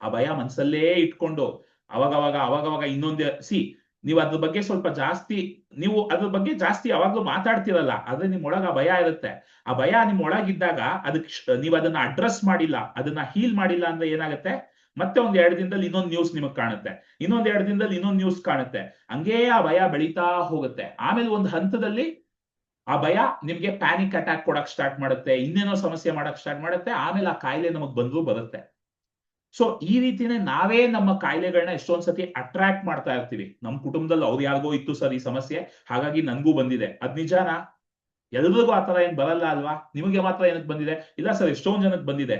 ಆ ಭಯ ಮನ್ಸಲ್ಲೇ ಇಟ್ಕೊಂಡು, ಅವಾಗವಾಗ ಅವಾಗವಾಗ ಇನ್ನೊಂದೇ ಸಿ ನೀವು ಅದ್ರ ಬಗ್ಗೆ ಸ್ವಲ್ಪ ಜಾಸ್ತಿ, ನೀವು ಅದ್ರ ಬಗ್ಗೆ ಜಾಸ್ತಿ ಯಾವಾಗ್ಲೂ ಮಾತಾಡ್ತಿರಲ್ಲ, ಆದ್ರೆ ನಿಮ್ ಒಳಗ ಆ ಭಯ ಇರುತ್ತೆ. ಆ ಭಯ ನಿಮ್ ಒಳಗಿದ್ದಾಗ ಅದಕ್ಕೆ ನೀವು ಅದನ್ನ ಅಡ್ರೆಸ್ ಮಾಡಿಲ್ಲ, ಅದನ್ನ ಹೀಲ್ ಮಾಡಿಲ್ಲ ಅಂದ್ರೆ ಏನಾಗುತ್ತೆ? ಮತ್ತೆ ಒಂದ್ ಎರಡು ದಿನದಲ್ಲಿ ಇನ್ನೊಂದು ನ್ಯೂಸ್ ನಿಮಗ್ ಕಾಣುತ್ತೆ. ಇನ್ನೊಂದ್ ಎರಡು ದಿನದಲ್ಲಿ ಇನ್ನೊಂದು ನ್ಯೂಸ್ ಕಾಣುತ್ತೆ. ಹಂಗೇ ಆ ಭಯ ಬೆಳೀತಾ ಹೋಗುತ್ತೆ. ಆಮೇಲೆ ಒಂದು ಹಂತದಲ್ಲಿ ಆ ಭಯ ನಿಮ್ಗೆ ಪ್ಯಾನಿಕ್ ಅಟ್ಯಾಕ್ ಕೊಡಕ್ ಸ್ಟಾರ್ಟ್ ಮಾಡುತ್ತೆ, ಇನ್ನೇನೋ ಸಮಸ್ಯೆ ಮಾಡಕ್ ಸ್ಟಾರ್ಟ್ ಮಾಡುತ್ತೆ, ಆಮೇಲೆ ಆ ಕಾಯಿಲೆ ನಮಗ್ ಬಂದ್ರು ಬರುತ್ತೆ. ಸೊ ಈ ರೀತಿನೇ ನಾವೇ ನಮ್ಮ ಕಾಯಿಲೆಗಳನ್ನ ಎಷ್ಟೊಂದ್ಸತಿ ಅಟ್ರಾಕ್ಟ್ ಮಾಡ್ತಾ ಇರ್ತೀವಿ. ನಮ್ ಕುಟುಂಬದಲ್ಲಿ ಅವ್ರು ಯಾರಿಗೋ ಇತ್ತು ಸರ್ ಈ ಸಮಸ್ಯೆ. ಹಾಗಾಗಿ ನನ್ಗೂ ಬಂದಿದೆ. ಅದ್ ನಿಜಾನಾ? ಎಲ್ರಿಗೂ ಆತರ ಏನ್ ಬರಲ್ಲ ಅಲ್ವಾ? ನಿಮಗೆ ಮಾತ್ರ ಏನಕ್ ಬಂದಿದೆ? ಇಲ್ಲ ಸರ್, ಎಷ್ಟೊಂದ್ ಜನಕ್ ಬಂದಿದೆ.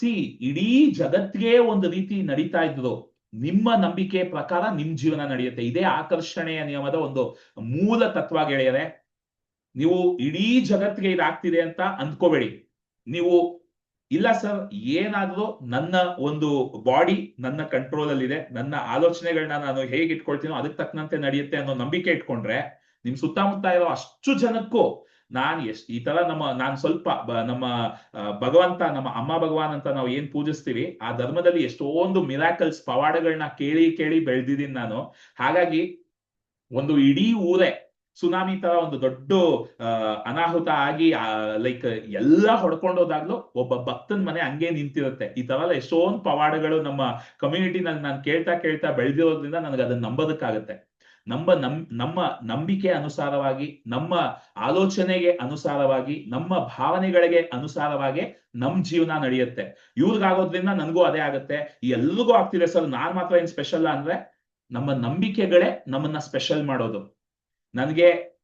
ಸಿ ಇಡೀ ಜಗತ್ಗೆ ಒಂದು ರೀತಿ ನಡೀತಾ ಇದ್ರು ನಿಮ್ಮ ನಂಬಿಕೆ ಪ್ರಕಾರ ನಿಮ್ ಜೀವನ ನಡೆಯುತ್ತೆ. ಇದೇ ಆಕರ್ಷಣೆಯ ನಿಯಮದ ಒಂದು ಮೂಲ ತತ್ವ ಗೆಳೆಯರೆ. ನೀವು ಇಡೀ ಜಗತ್ಗೆ ಇದಾಗ್ತಿದೆ ಅಂತ ಅಂದ್ಕೋಬೇಡಿ. ನೀವು ಇಲ್ಲ ಸರ್, ಏನಾದ್ರೂ ನನ್ನ ಒಂದು ಬಾಡಿ ನನ್ನ ಕಂಟ್ರೋಲ್ ಅಲ್ಲಿ ಇದೆ ನನ್ನ ಆಲೋಚನೆಗಳನ್ನ ನಾನು ಹೇಗೆ ಇಟ್ಕೊಳ್ತೀನೋ ಅದಕ್ಕೆ ತಕ್ಕಂತೆ ನಡೆಯುತ್ತೆ ಅನ್ನೋ ನಂಬಿಕೆ ಇಟ್ಕೊಂಡ್ರೆ, ನಿಮ್ ಸುತ್ತಮುತ್ತ ಇರೋ ಅಷ್ಟು ಜನಕ್ಕೂ ನಾನ್ ಎಷ್ಟ್, ಈ ತರ ನಮ್ಮ, ನಾನ್ ಸ್ವಲ್ಪ ನಮ್ಮ ಭಗವಂತ, ನಮ್ಮ ಅಮ್ಮ ಭಗವಾನ್ ಅಂತ ನಾವು ಏನ್ ಪೂಜಿಸ್ತೀವಿ, ಆ ಧರ್ಮದಲ್ಲಿ ಎಷ್ಟೊಂದು ಮಿರಾಕಲ್ಸ್ ಪವಾಡಗಳನ್ನ ಕೇಳಿ ಕೇಳಿ ಬೆಳೆದಿದ್ದೀನಿ ನಾನು. ಹಾಗಾಗಿ ಒಂದು ಇಡೀ ಊರೇ ಸುನಾಮಿ ತರ ಒಂದು ದೊಡ್ಡ ಅನಾಹುತ ಆಗಿ ಲೈಕ್ ಎಲ್ಲ ಹೊಡ್ಕೊಂಡೋದಾಗ್ಲೂ ಒಬ್ಬ ಭಕ್ತನ್ ಮನೆ ಹಂಗೆ ನಿಂತಿರುತ್ತೆ. ಈ ತರ ಎಷ್ಟೊಂದು ಪವಾಡಗಳು ನಮ್ಮ ಕಮ್ಯುನಿಟಿನಲ್ಲಿ ನಾನು ಕೇಳ್ತಾ ಕೇಳ್ತಾ ಬೆಳೆದಿರೋದ್ರಿಂದ ನನಗೆ ಅದನ್ನ ನಂಬೋದಕ್ಕಾಗತ್ತೆ. ನಮ್ಮ ನಮ್, ನಮ್ಮ ನಂಬಿಕೆ ಅನುಸಾರವಾಗಿ, ನಮ್ಮ ಆಲೋಚನೆಗೆ ಅನುಸಾರವಾಗಿ, ನಮ್ಮ ಭಾವನೆಗಳಿಗೆ ಅನುಸಾರವಾಗಿ ನಮ್ ಜೀವನ ನಡೆಯುತ್ತೆ. ಇವ್ರಿಗಾಗೋದ್ರಿಂದ ನನಗೂ ಅದೇ ಆಗುತ್ತೆ. ಎಲ್ರಿಗೂ ಆಗ್ತಿದೆ ಸರ್. ನಾನ್ ಮಾತ್ರ ಏನ್ ಸ್ಪೆಷಲ್ ಅಂದ್ರೆ ನಮ್ಮ ನಂಬಿಕೆಗಳೇ ನಮ್ಮನ್ನ ಸ್ಪೆಷಲ್ ಮಾಡೋದು. ನನಗೆ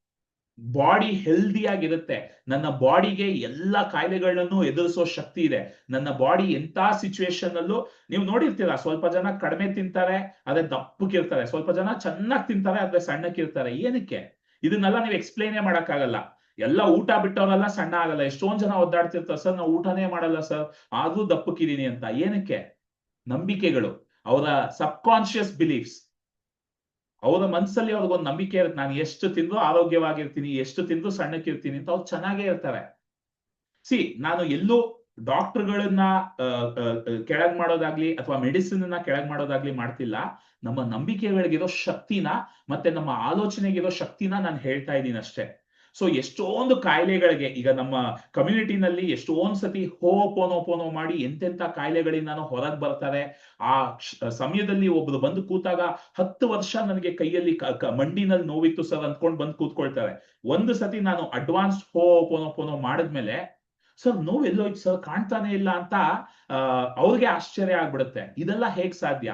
ಬಾಡಿ ಹೆಲ್ದಿ ಆಗಿರುತ್ತೆ. ನನ್ನ ಬಾಡಿಗೆ ಎಲ್ಲ ಕಾಯಿಲೆಗಳನ್ನು ಎದುರಿಸೋ ಶಕ್ತಿ ಇದೆ. ನನ್ನ ಬಾಡಿ ಎಂತ ಸಿಚುವೇಶನ್ ಅಲ್ಲೂ, ನೀವು ನೋಡಿರ್ತೀರಾ, ಸ್ವಲ್ಪ ಜನ ಕಡಿಮೆ ತಿಂತಾರೆ ಅದೇ ದಪ್ಪಕ್ಕಿರ್ತಾರೆ ಸ್ವಲ್ಪ ಜನ ಚೆನ್ನಾಗಿ ತಿಂತಾರೆ ಅದೇ ಸಣ್ಣಕ್ಕಿರ್ತಾರೆ ಏನಕ್ಕೆ? ಇದನ್ನೆಲ್ಲ ನೀವು ಎಕ್ಸ್ಪ್ಲೇನೇ ಮಾಡಕ್ಕಾಗಲ್ಲ. ಎಲ್ಲ ಊಟ ಬಿಟ್ಟವರೆಲ್ಲ ಸಣ್ಣ ಆಗಲ್ಲ. ಎಷ್ಟೊಂದ್ ಜನ ಒದ್ದಾಡ್ತಿರ್ತಾರೆ, ಸರ್, ನಾವು ಊಟನೇ ಮಾಡಲ್ಲ, ಸರ್. ಆದ್ರೂ ದಪ್ಪಕ್ಕಿದ್ದೀನಿ ಅಂತ. ಏನಕ್ಕೆ? ನಂಬಿಕೆಗಳು. ಅವರ ಸಬ್ ಕಾನ್ಶಿಯಸ್ ಬಿಲೀಫ್ಸ್ ಅವರ ಮನಸ್ಸಲ್ಲಿ ಅವ್ರಿಗೊಂದು ನಂಬಿಕೆ ಇರುತ್ತೆ. ನಾನು ಎಷ್ಟು ತಿಂದ್ರು ಆರೋಗ್ಯವಾಗಿರ್ತೀನಿ, ಎಷ್ಟು ತಿಂದ್ರು ಸಣ್ಣಕ್ಕಿರ್ತೀನಿ ಅಂತ ಅವ್ರು ಚೆನ್ನಾಗೇ ಇರ್ತಾರೆ. ಸಿ ನಾನು ಎಲ್ಲೂ ಡಾಕ್ಟರ್ಗಳನ್ನ ಕೆಳಗ್ ಮಾಡೋದಾಗ್ಲಿ ಅಥವಾ ಮೆಡಿಸಿನ್ ಅನ್ನ ಕೆಳಗ್ ಮಾಡೋದಾಗ್ಲಿ ಮಾಡ್ತಿಲ್ಲ. ನಮ್ಮ ನಂಬಿಕೆಗಳಿಗಿರೋ ಶಕ್ತಿನ ಮತ್ತೆ ನಮ್ಮ ಆಲೋಚನೆಗಿರೋ ಶಕ್ತಿನ ನಾನು ಹೇಳ್ತಾ ಇದ್ದೀನಿ ಅಷ್ಟೇ. ಸೊ ಎಷ್ಟೊಂದು ಕಾಯಿಲೆಗಳಿಗೆ ಈಗ ನಮ್ಮ ಕಮ್ಯುನಿಟಿನಲ್ಲಿ ಎಷ್ಟೊಂದ್ ಸತಿ ಹೋಪೋನೋಪೋನೋ ಮಾಡಿ ಎಂತೆಂತ ಕಾಯಿಲೆಗಳಿಂದ ಹೊರಗ್ ಬರ್ತಾರೆ. ಆ ಸಮಯದಲ್ಲಿ ಒಬ್ರು ಬಂದು ಕೂತಾಗ ಹತ್ತು ವರ್ಷ ನನಗೆ ಕೈಯಲ್ಲಿ ಮಂಡಿನಲ್ಲಿ ನೋವಿತ್ತು ಸರ್ ಅಂದ್ಕೊಂಡು ಬಂದು ಕೂತ್ಕೊಳ್ತಾರೆ. ಒಂದು ಸತಿ ನಾನು ಅಡ್ವಾನ್ಸ್ ಹೋಪೋನೋಪೋನೋ ಮಾಡಿದ್ಮೇಲೆ, ಸರ್, ನೋವು ಎಲ್ಲೋಯ್ತು ಸರ್, ಕಾಣ್ತಾನೆ ಇಲ್ಲ ಅಂತ ಅವ್ರಿಗೆ ಆಶ್ಚರ್ಯ ಆಗ್ಬಿಡುತ್ತೆ. ಇದೆಲ್ಲ ಹೇಗ್ ಸಾಧ್ಯ?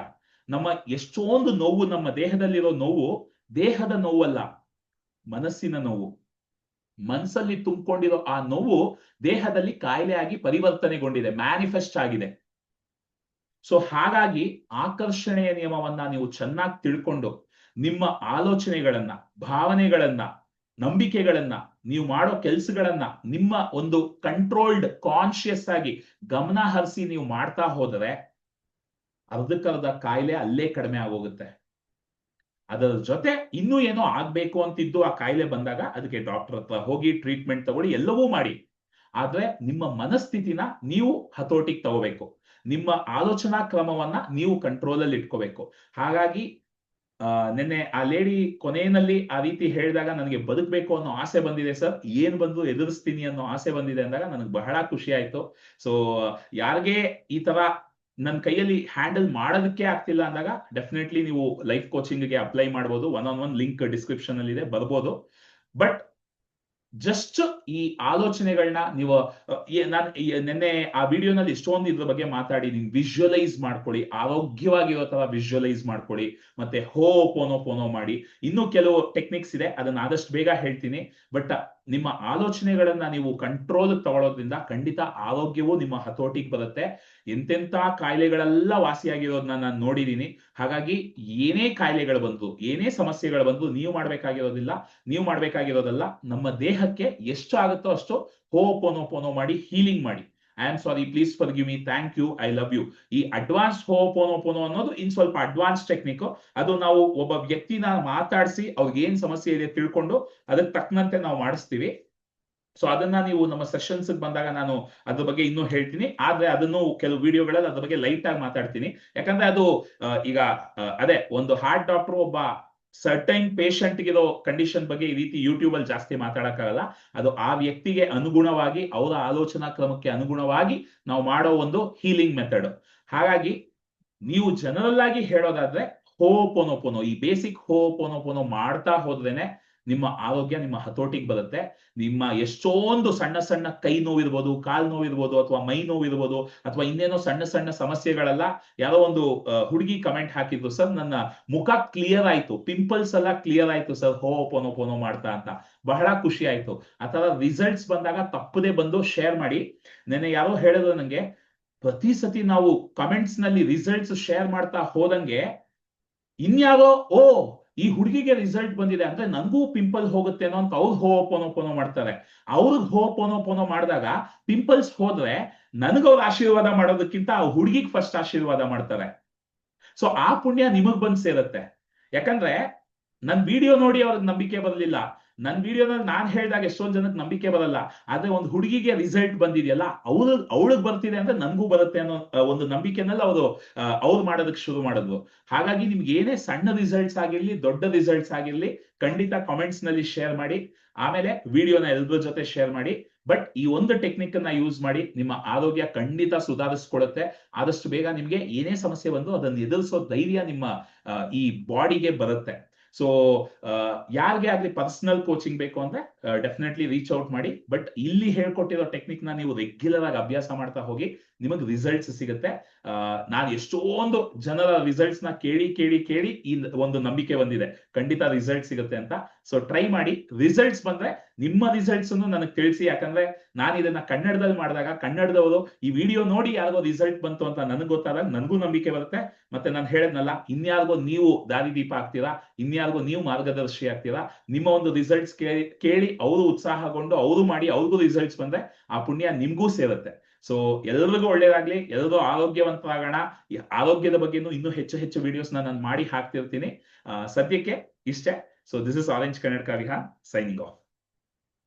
ನಮ್ಮ ಎಷ್ಟೊಂದು ನೋವು, ನಮ್ಮ ದೇಹದಲ್ಲಿರೋ ನೋವು ದೇಹದ ನೋವಲ್ಲ, ಮನಸ್ಸಿನ ನೋವು. ಮನಸ್ಸಲ್ಲಿ ತುಂಬಿಕೊಂಡಿರೋ ಆ ನೋವು ದೇಹದಲ್ಲಿ ಕಾಯಿಲೆ ಆಗಿ ಪರಿವರ್ತನೆಗೊಂಡಿದೆ ಮ್ಯಾನಿಫೆಸ್ಟ್ ಆಗಿದೆ. ಸೊ ಹಾಗಾಗಿ ಆಕರ್ಷಣೆಯ ನಿಯಮವನ್ನ ನೀವು ಚೆನ್ನಾಗಿ ತಿಳ್ಕೊಂಡು ನಿಮ್ಮ ಆಲೋಚನೆಗಳನ್ನ, ಭಾವನೆಗಳನ್ನ, ನಂಬಿಕೆಗಳನ್ನ, ನೀವು ಮಾಡೋ ಕೆಲ್ಸಗಳನ್ನ ನಿಮ್ಮ ಒಂದು ಕಂಟ್ರೋಲ್ಡ್ ಕಾನ್ಶಿಯಸ್ ಆಗಿ ಗಮನ ಹರಿಸಿ ನೀವು ಮಾಡ್ತಾ ಹೋದರೆ ಅರ್ಧಕ್ಕರ್ಧ ಕಾಯಿಲೆ ಅಲ್ಲೇ ಕಡಿಮೆ ಆಗೋಗುತ್ತೆ. ಅದರ ಜೊತೆ ಇನ್ನೂ ಏನೋ ಆಗ್ಬೇಕು ಅಂತಿದ್ದು ಆ ಕಾಯಿಲೆ ಬಂದಾಗ ಅದಕ್ಕೆ ಡಾಕ್ಟರ್ ಹತ್ರ ಹೋಗಿ ಟ್ರೀಟ್ಮೆಂಟ್ ತಗೊಳ್ಳಿ, ಎಲ್ಲವೂ ಮಾಡಿ. ಆದ್ರೆ ನಿಮ್ಮ ಮನಸ್ಥಿತಿನ ನೀವು ಹತೋಟಿಗೆ ತಗೋಬೇಕು. ನಿಮ್ಮ ಆಲೋಚನಾ ಕ್ರಮವನ್ನ ನೀವು ಕಂಟ್ರೋಲ್ ಅಲ್ಲಿ ಇಟ್ಕೋಬೇಕು. ಹಾಗಾಗಿ ನಿನ್ನೆ ಆ ಲೇಡಿ ಕೊನೆಯಲ್ಲಿ ಆ ರೀತಿ ಹೇಳಿದಾಗ ನನಗೆ ಬದುಕಬೇಕು ಅನ್ನೋ ಆಸೆ ಬಂದಿದೆ ಸರ್. ಏನ್ ಬಂದು ಎದುರಿಸ್ತೀನಿ ಅನ್ನೋ ಆಸೆ ಬಂದಿದೆ ಅಂದಾಗ ನನಗೆ ಬಹಳ ಖುಷಿ ಆಯ್ತು. ಸೊ ಯಾರಿಗೆ ಈ ತರ ನನ್ನ ಕೈಯಲ್ಲಿ ಹ್ಯಾಂಡಲ್ ಮಾಡೋದಕ್ಕೆ ಆಗ್ತಿಲ್ಲ ಅಂದಾಗ ಡೆಫಿನೆಟ್ಲಿ ನೀವು ಲೈಫ್ ಕೋಚಿಂಗ್ಗೆ ಅಪ್ಲೈ ಮಾಡಬಹುದು one on one link description ಅಲ್ಲಿ ಇದೆ, ಬರ್ಬೋದು. ಬಟ್ ಜಸ್ಟ್ ಈ ಆಲೋಚನೆಗಳನ್ನ ನೀವು ನಾನು ನಿನ್ನೆ ಆ ವಿಡಿಯೋನಲ್ಲಿ ಎಷ್ಟೊಂದು ಇದ್ರ ಬಗ್ಗೆ ಮಾತಾಡಿ ನೀವು ವಿಜುವಲೈಸ್ ಮಾಡ್ಕೊಳ್ಳಿ, ಆರೋಗ್ಯವಾಗಿರೋ ತರ ವಿಜುವಲೈಸ್ ಮಾಡ್ಕೊಳ್ಳಿ, ಮತ್ತೆ ಹೋ, ಪೋನೋ ಪೋನೋ ಮಾಡಿ. ಇನ್ನೂ ಕೆಲವು ಟೆಕ್ನಿಕ್ಸ್ ಇದೆ, ಅದನ್ನ ಆದಷ್ಟು ಬೇಗ ಹೇಳ್ತೀನಿ. ಬಟ್ ನಿಮ್ಮ ಆಲೋಚನೆಗಳನ್ನ ನೀವು ಕಂಟ್ರೋಲ್ ತಗೊಳ್ಳೋದ್ರಿಂದ ಖಂಡಿತ ಆರೋಗ್ಯವು ನಿಮ್ಮ ಹತೋಟಿಗೆ ಬರುತ್ತೆ. ಎಂತೆಂತ ಕಾಯಿಲೆಗಳೆಲ್ಲ ವಾಸಿಯಾಗಿರೋದನ್ನ ನಾನು ನೋಡಿದೀನಿ. ಹಾಗಾಗಿ ಏನೇ ಕಾಯಿಲೆಗಳು ಬಂದು, ಏನೇ ಸಮಸ್ಯೆಗಳು ಬಂದು ನೀವು ಮಾಡ್ಬೇಕಾಗಿರೋದಿಲ್ಲ, ನೀವು ಮಾಡ್ಬೇಕಾಗಿರೋದಲ್ಲ, ನಮ್ಮ ದೇಹಕ್ಕೆ ಎಷ್ಟು ಆಗುತ್ತೋ ಅಷ್ಟು ಹೋ ಪೋನೋ ಪೋನೋ ಮಾಡಿ ಹೀಲಿಂಗ್ ಮಾಡಿ. I am sorry please forgive me thank you I love you ಈ ಅಡ್ವಾನ್ಸ್ ಹೋ ಪೋನೋ ಪೋನೋ ಅನ್ನೋದು ಇನ್ ಸ್ವಲ್ಪ ಅಡ್ವಾನ್ಸ್ ಟೆಕ್ನಿಕ್ ಅದು ನಾವು ಒಬ್ಬ ವ್ಯಕ್ತಿನ ಮಾತಾಡಿಸಿ ಅವ್ರಿಗೆ ಏನ್ ಸಮಸ್ಯೆ ಇದೆ ತಿಳ್ಕೊಂಡು ಅದಕ್ಕೆ ತಕ್ಕನಂತೆ ನಾವು ಮಾಡಿಸ್ತೀವಿ. ಸೊ ಅದನ್ನ ನೀವು ನಮ್ಮ ಸೆಷನ್ಸ್ ಬಂದಾಗ ನಾನು ಅದ್ರ ಬಗ್ಗೆ ಇನ್ನೂ ಹೇಳ್ತೀನಿ. ಆದ್ರೆ ಅದನ್ನು ಕೆಲವು ವಿಡಿಯೋಗಳಲ್ಲಿ ಅದ್ರ ಬಗ್ಗೆ ಲೈಟ್ ಆಗಿ ಮಾತಾಡ್ತೀನಿ. ಯಾಕಂದ್ರೆ ಅದು ಈಗ ಅದೇ, ಒಂದು ಹಾರ್ಟ್ ಡಾಕ್ಟರ್ ಒಬ್ಬ ಸರ್ಟೈನ್ ಪೇಷಂಟ್ ಇರೋ ಕಂಡೀಷನ್ ಬಗ್ಗೆ ಈ ರೀತಿ ಯೂಟ್ಯೂಬ್ ಅಲ್ಲಿ ಜಾಸ್ತಿ ಮಾತಾಡಕ್ಕಾಗಲ್ಲ. ಅದು ಆ ವ್ಯಕ್ತಿಗೆ ಅನುಗುಣವಾಗಿ, ಅವರ ಆಲೋಚನಾ ಕ್ರಮಕ್ಕೆ ಅನುಗುಣವಾಗಿ ನಾವು ಮಾಡೋ ಒಂದು ಹೀಲಿಂಗ್ ಮೆಥಡ್ ಹಾಗಾಗಿ ನೀವು ಜನರಲ್ ಆಗಿ ಹೇಳೋದಾದ್ರೆ ಹೋ ಪೊನೋ ಪೊನೋ ಈ ಬೇಸಿಕ್ ಹೋ ಪೊನೋ ಪೊನೋ ಮಾಡ್ತಾ ಹೋದ್ರೇನೆ ನಿಮ್ಮ ಆರೋಗ್ಯ ನಿಮ್ಮ ಹತೋಟಿಗೆ ಬರುತ್ತೆ. ನಿಮ್ಮ ಎಷ್ಟೊಂದು ಸಣ್ಣ ಸಣ್ಣ ಕೈ ನೋವಿರ್ಬೋದು, ಕಾಲ್ ನೋವಿರ್ಬೋದು ಅಥವಾ ಮೈ ನೋವಿರ್ಬೋದು ಅಥವಾ ಇನ್ನೇನೋ ಸಣ್ಣ ಸಣ್ಣ ಸಮಸ್ಯೆಗಳೆಲ್ಲ, ಯಾರೋ ಒಂದು ಹುಡುಗಿ ಕಮೆಂಟ್ ಹಾಕಿದ್ರು, ಸರ್, ನನ್ನ ಮುಖ ಕ್ಲಿಯರ್ ಆಯ್ತು ಪಿಂಪಲ್ಸ್ ಎಲ್ಲ ಕ್ಲಿಯರ್ ಆಯ್ತು, ಸರ್, ಹೋ, ಪೋನೋ ಪೋನೋ ಮಾಡ್ತಾ ಅಂತ. ಬಹಳ ಖುಷಿ ಆಯ್ತು. ಆತರ ರಿಸಲ್ಟ್ಸ್ ಬಂದಾಗ ತಪ್ಪದೆ ಬಂದು ಶೇರ್ ಮಾಡಿ. ನೆನ್ನೆ ಯಾರೋ ಹೇಳಿದ್ರು ನಂಗೆ, ಪ್ರತಿ ಸತಿ ನಾವು ಕಮೆಂಟ್ಸ್ನಲ್ಲಿ ರಿಸಲ್ಟ್ಸ್ ಶೇರ್ ಮಾಡ್ತಾ ಹೋದಂಗೆ, ಇನ್ಯಾರೋ, ಓ ಈ ಹುಡುಗಿಗೆ ರಿಸಲ್ಟ್ ಬಂದಿದೆ ಅಂದ್ರೆ ನನಗೂ ಪಿಂಪಲ್ ಹೋಗುತ್ತೇನೋ ಅಂತ ಅವ್ರು ಹೋ ಪೋನೋ ಪೋನೋ ಮಾಡ್ತಾರೆ. ಅವ್ರಿಗೆ ಹೋ ಪೋನೋ ಪೋನೋ ಮಾಡಿದಾಗ ಪಿಂಪಲ್ಸ್ ಹೋದ್ರೆ ನನಗವ್ರು ಆಶೀರ್ವಾದ ಮಾಡೋದಕ್ಕಿಂತ ಆ ಹುಡುಗಿಗೆ ಫಸ್ಟ್ ಆಶೀರ್ವಾದ ಮಾಡ್ತಾರೆ. ಸೊ ಆ ಪುಣ್ಯ ನಿಮಗ್ ಬಂದ್ ಸೇರುತ್ತೆ. ಯಾಕಂದ್ರೆ ನನ್ ವಿಡಿಯೋ ನೋಡಿ ಅವ್ರಿಗೆ ನಂಬಿಕೆ ಬರಲಿಲ್ಲ. ನನ್ ವಿಡಿಯೋನಲ್ಲಿ ನಾನ್ ಹೇಳಿದಾಗ ಎಷ್ಟೊಂದು ಜನಕ್ಕೆ ನಂಬಿಕೆ ಬರಲ್ಲ, ಆದ್ರೆ ಒಂದು ಹುಡುಗಿಗೆ ರಿಸಲ್ಟ್ ಬಂದಿದೆಯಲ್ಲ ಅವ್ರ ಅವಳಗ್ ಬರ್ತಿದೆ ಅಂದ್ರೆ ನನ್ಗೂ ಬರುತ್ತೆ ಅನ್ನೋ ಒಂದು ನಂಬಿಕೆನಲ್ಲಿ ಅವರು ಅವ್ರು ಮಾಡೋದಕ್ಕೆ ಶುರು ಮಾಡಿದ್ರು ಹಾಗಾಗಿ ನಿಮ್ಗೆ ಏನೇ ಸಣ್ಣ ರಿಸಲ್ಟ್ಸ್ ಆಗಿರ್ಲಿ, ದೊಡ್ಡ ರಿಸಲ್ಟ್ಸ್ ಆಗಿರ್ಲಿ, ಖಂಡಿತ ಕಾಮೆಂಟ್ಸ್ನಲ್ಲಿ ಶೇರ್ ಮಾಡಿ, ಆಮೇಲೆ ವಿಡಿಯೋನ ಎಲ್ಲರ ಜೊತೆ ಶೇರ್ ಮಾಡಿ ಬಟ್ ಈ ಒಂದು ಟೆಕ್ನಿಕ್ ಅನ್ನ ಯೂಸ್ ಮಾಡಿ, ನಿಮ್ಮ ಆರೋಗ್ಯ ಖಂಡಿತ ಸುಧಾರಿಸ್ಕೊಡುತ್ತೆ. ಆದಷ್ಟು ಬೇಗ ನಿಮ್ಗೆ ಏನೇ ಸಮಸ್ಯೆ ಬಂದು ಅದನ್ನ ಎದುರಿಸೋ ಧೈರ್ಯ ನಿಮ್ಮ ಈ ಬಾಡಿಗೆ ಬರುತ್ತೆ. ಸೊ ಯಾರಿಗೆ ಆಗ್ಲಿ ಪರ್ಸನಲ್ ಕೋಚಿಂಗ್ ಬೇಕು ಅಂದ್ರೆ ಡೆಫಿನೆಟ್ಲಿ ರೀಚ್ ಔಟ್ ಮಾಡಿ. ಬಟ್ ಇಲ್ಲಿ ಹೇಳ್ಕೊಟ್ಟಿರೋ ಟೆಕ್ನಿಕ್ನ ನೀವು ರೆಗ್ಯುಲರ್ ಆಗಿ ಅಭ್ಯಾಸ ಮಾಡ್ತಾ ಹೋಗಿ ನಿಮಗೆ ರಿಸಲ್ಟ್ಸ್ ಸಿಗುತ್ತೆ. ನಾನು ಎಷ್ಟೊಂದು ಜನರ ರಿಸಲ್ಟ್ಸ್ನ ಕೇಳಿ ಕೇಳಿ ಕೇಳಿ ಈ ಒಂದು ನಂಬಿಕೆ ಬಂದಿದೆ. ಖಂಡಿತ ರಿಸಲ್ಟ್ ಸಿಗುತ್ತೆ ಅಂತ. ಸೊ ಟ್ರೈ ಮಾಡಿ. ರಿಸಲ್ಟ್ಸ್ ಬಂದ್ರೆ ನಿಮ್ಮ ರಿಸಲ್ಟ್ಸ್ ಅನ್ನು ನನಗೆ ತಿಳಿಸಿ. ಯಾಕಂದ್ರೆ ನಾನು ಇದನ್ನ ಕನ್ನಡದಲ್ಲಿ ಮಾಡಿದಾಗ ಕನ್ನಡದವರು ಈ ವಿಡಿಯೋ ನೋಡಿ ಯಾರಿಗೋ ರಿಸಲ್ಟ್ ಬಂತು ಅಂತ ನನಗೆ ಗೊತ್ತಾದಾಗ ನನಗೂ ನಂಬಿಕೆ ಬರುತ್ತೆ. ಮತ್ತೆ ನಾನು ಹೇಳದ್ನಲ್ಲ, ಇನ್ಯಾರಿಗೋ ನೀವು ದಾರಿದೀಪ ಆಗ್ತೀರಾ? ಇನ್ಯಾರಿಗೋ ನೀವು ಮಾರ್ಗದರ್ಶಿ ಆಗ್ತೀರಾ? ನಿಮ್ಮ ಒಂದು ರಿಸಲ್ಟ್ಸ್ ಕೇಳಿ ಕೇಳಿ, ಅವರು ಉತ್ಸಾಹಗೊಂಡು, ಅವರು ಮಾಡಿ ಅವ್ರಿಗೂ ರಿಸಲ್ಟ್ಸ್ ಬಂದ್ರೆ ಆ ಪುಣ್ಯ ನಿಮ್ಗೂ ಸೇರುತ್ತೆ. ಸೊ ಎಲ್ಲರಿಗೂ ಒಳ್ಳೇದಾಗ್ಲಿ ಎಲ್ರಿಗೂ ಆರೋಗ್ಯವಂತರಾಗೋಣ ಈ ಆರೋಗ್ಯದ ಬಗ್ಗೆನೂ ಇನ್ನೂ ಹೆಚ್ಚು ಹೆಚ್ಚು ವಿಡಿಯೋಸ್ ನಾನು ಮಾಡಿ ಹಾಕ್ತಿರ್ತೀನಿ. ಸದ್ಯಕ್ಕೆ ಇಷ್ಟೇ. ಸೊ ದಿಸ್ ಇಸ್ ಆರೆಂಜ್ ಕನ್ನಡಕ ವಿಹಾ ಸೈನಿಂಗ್ ಆಫ್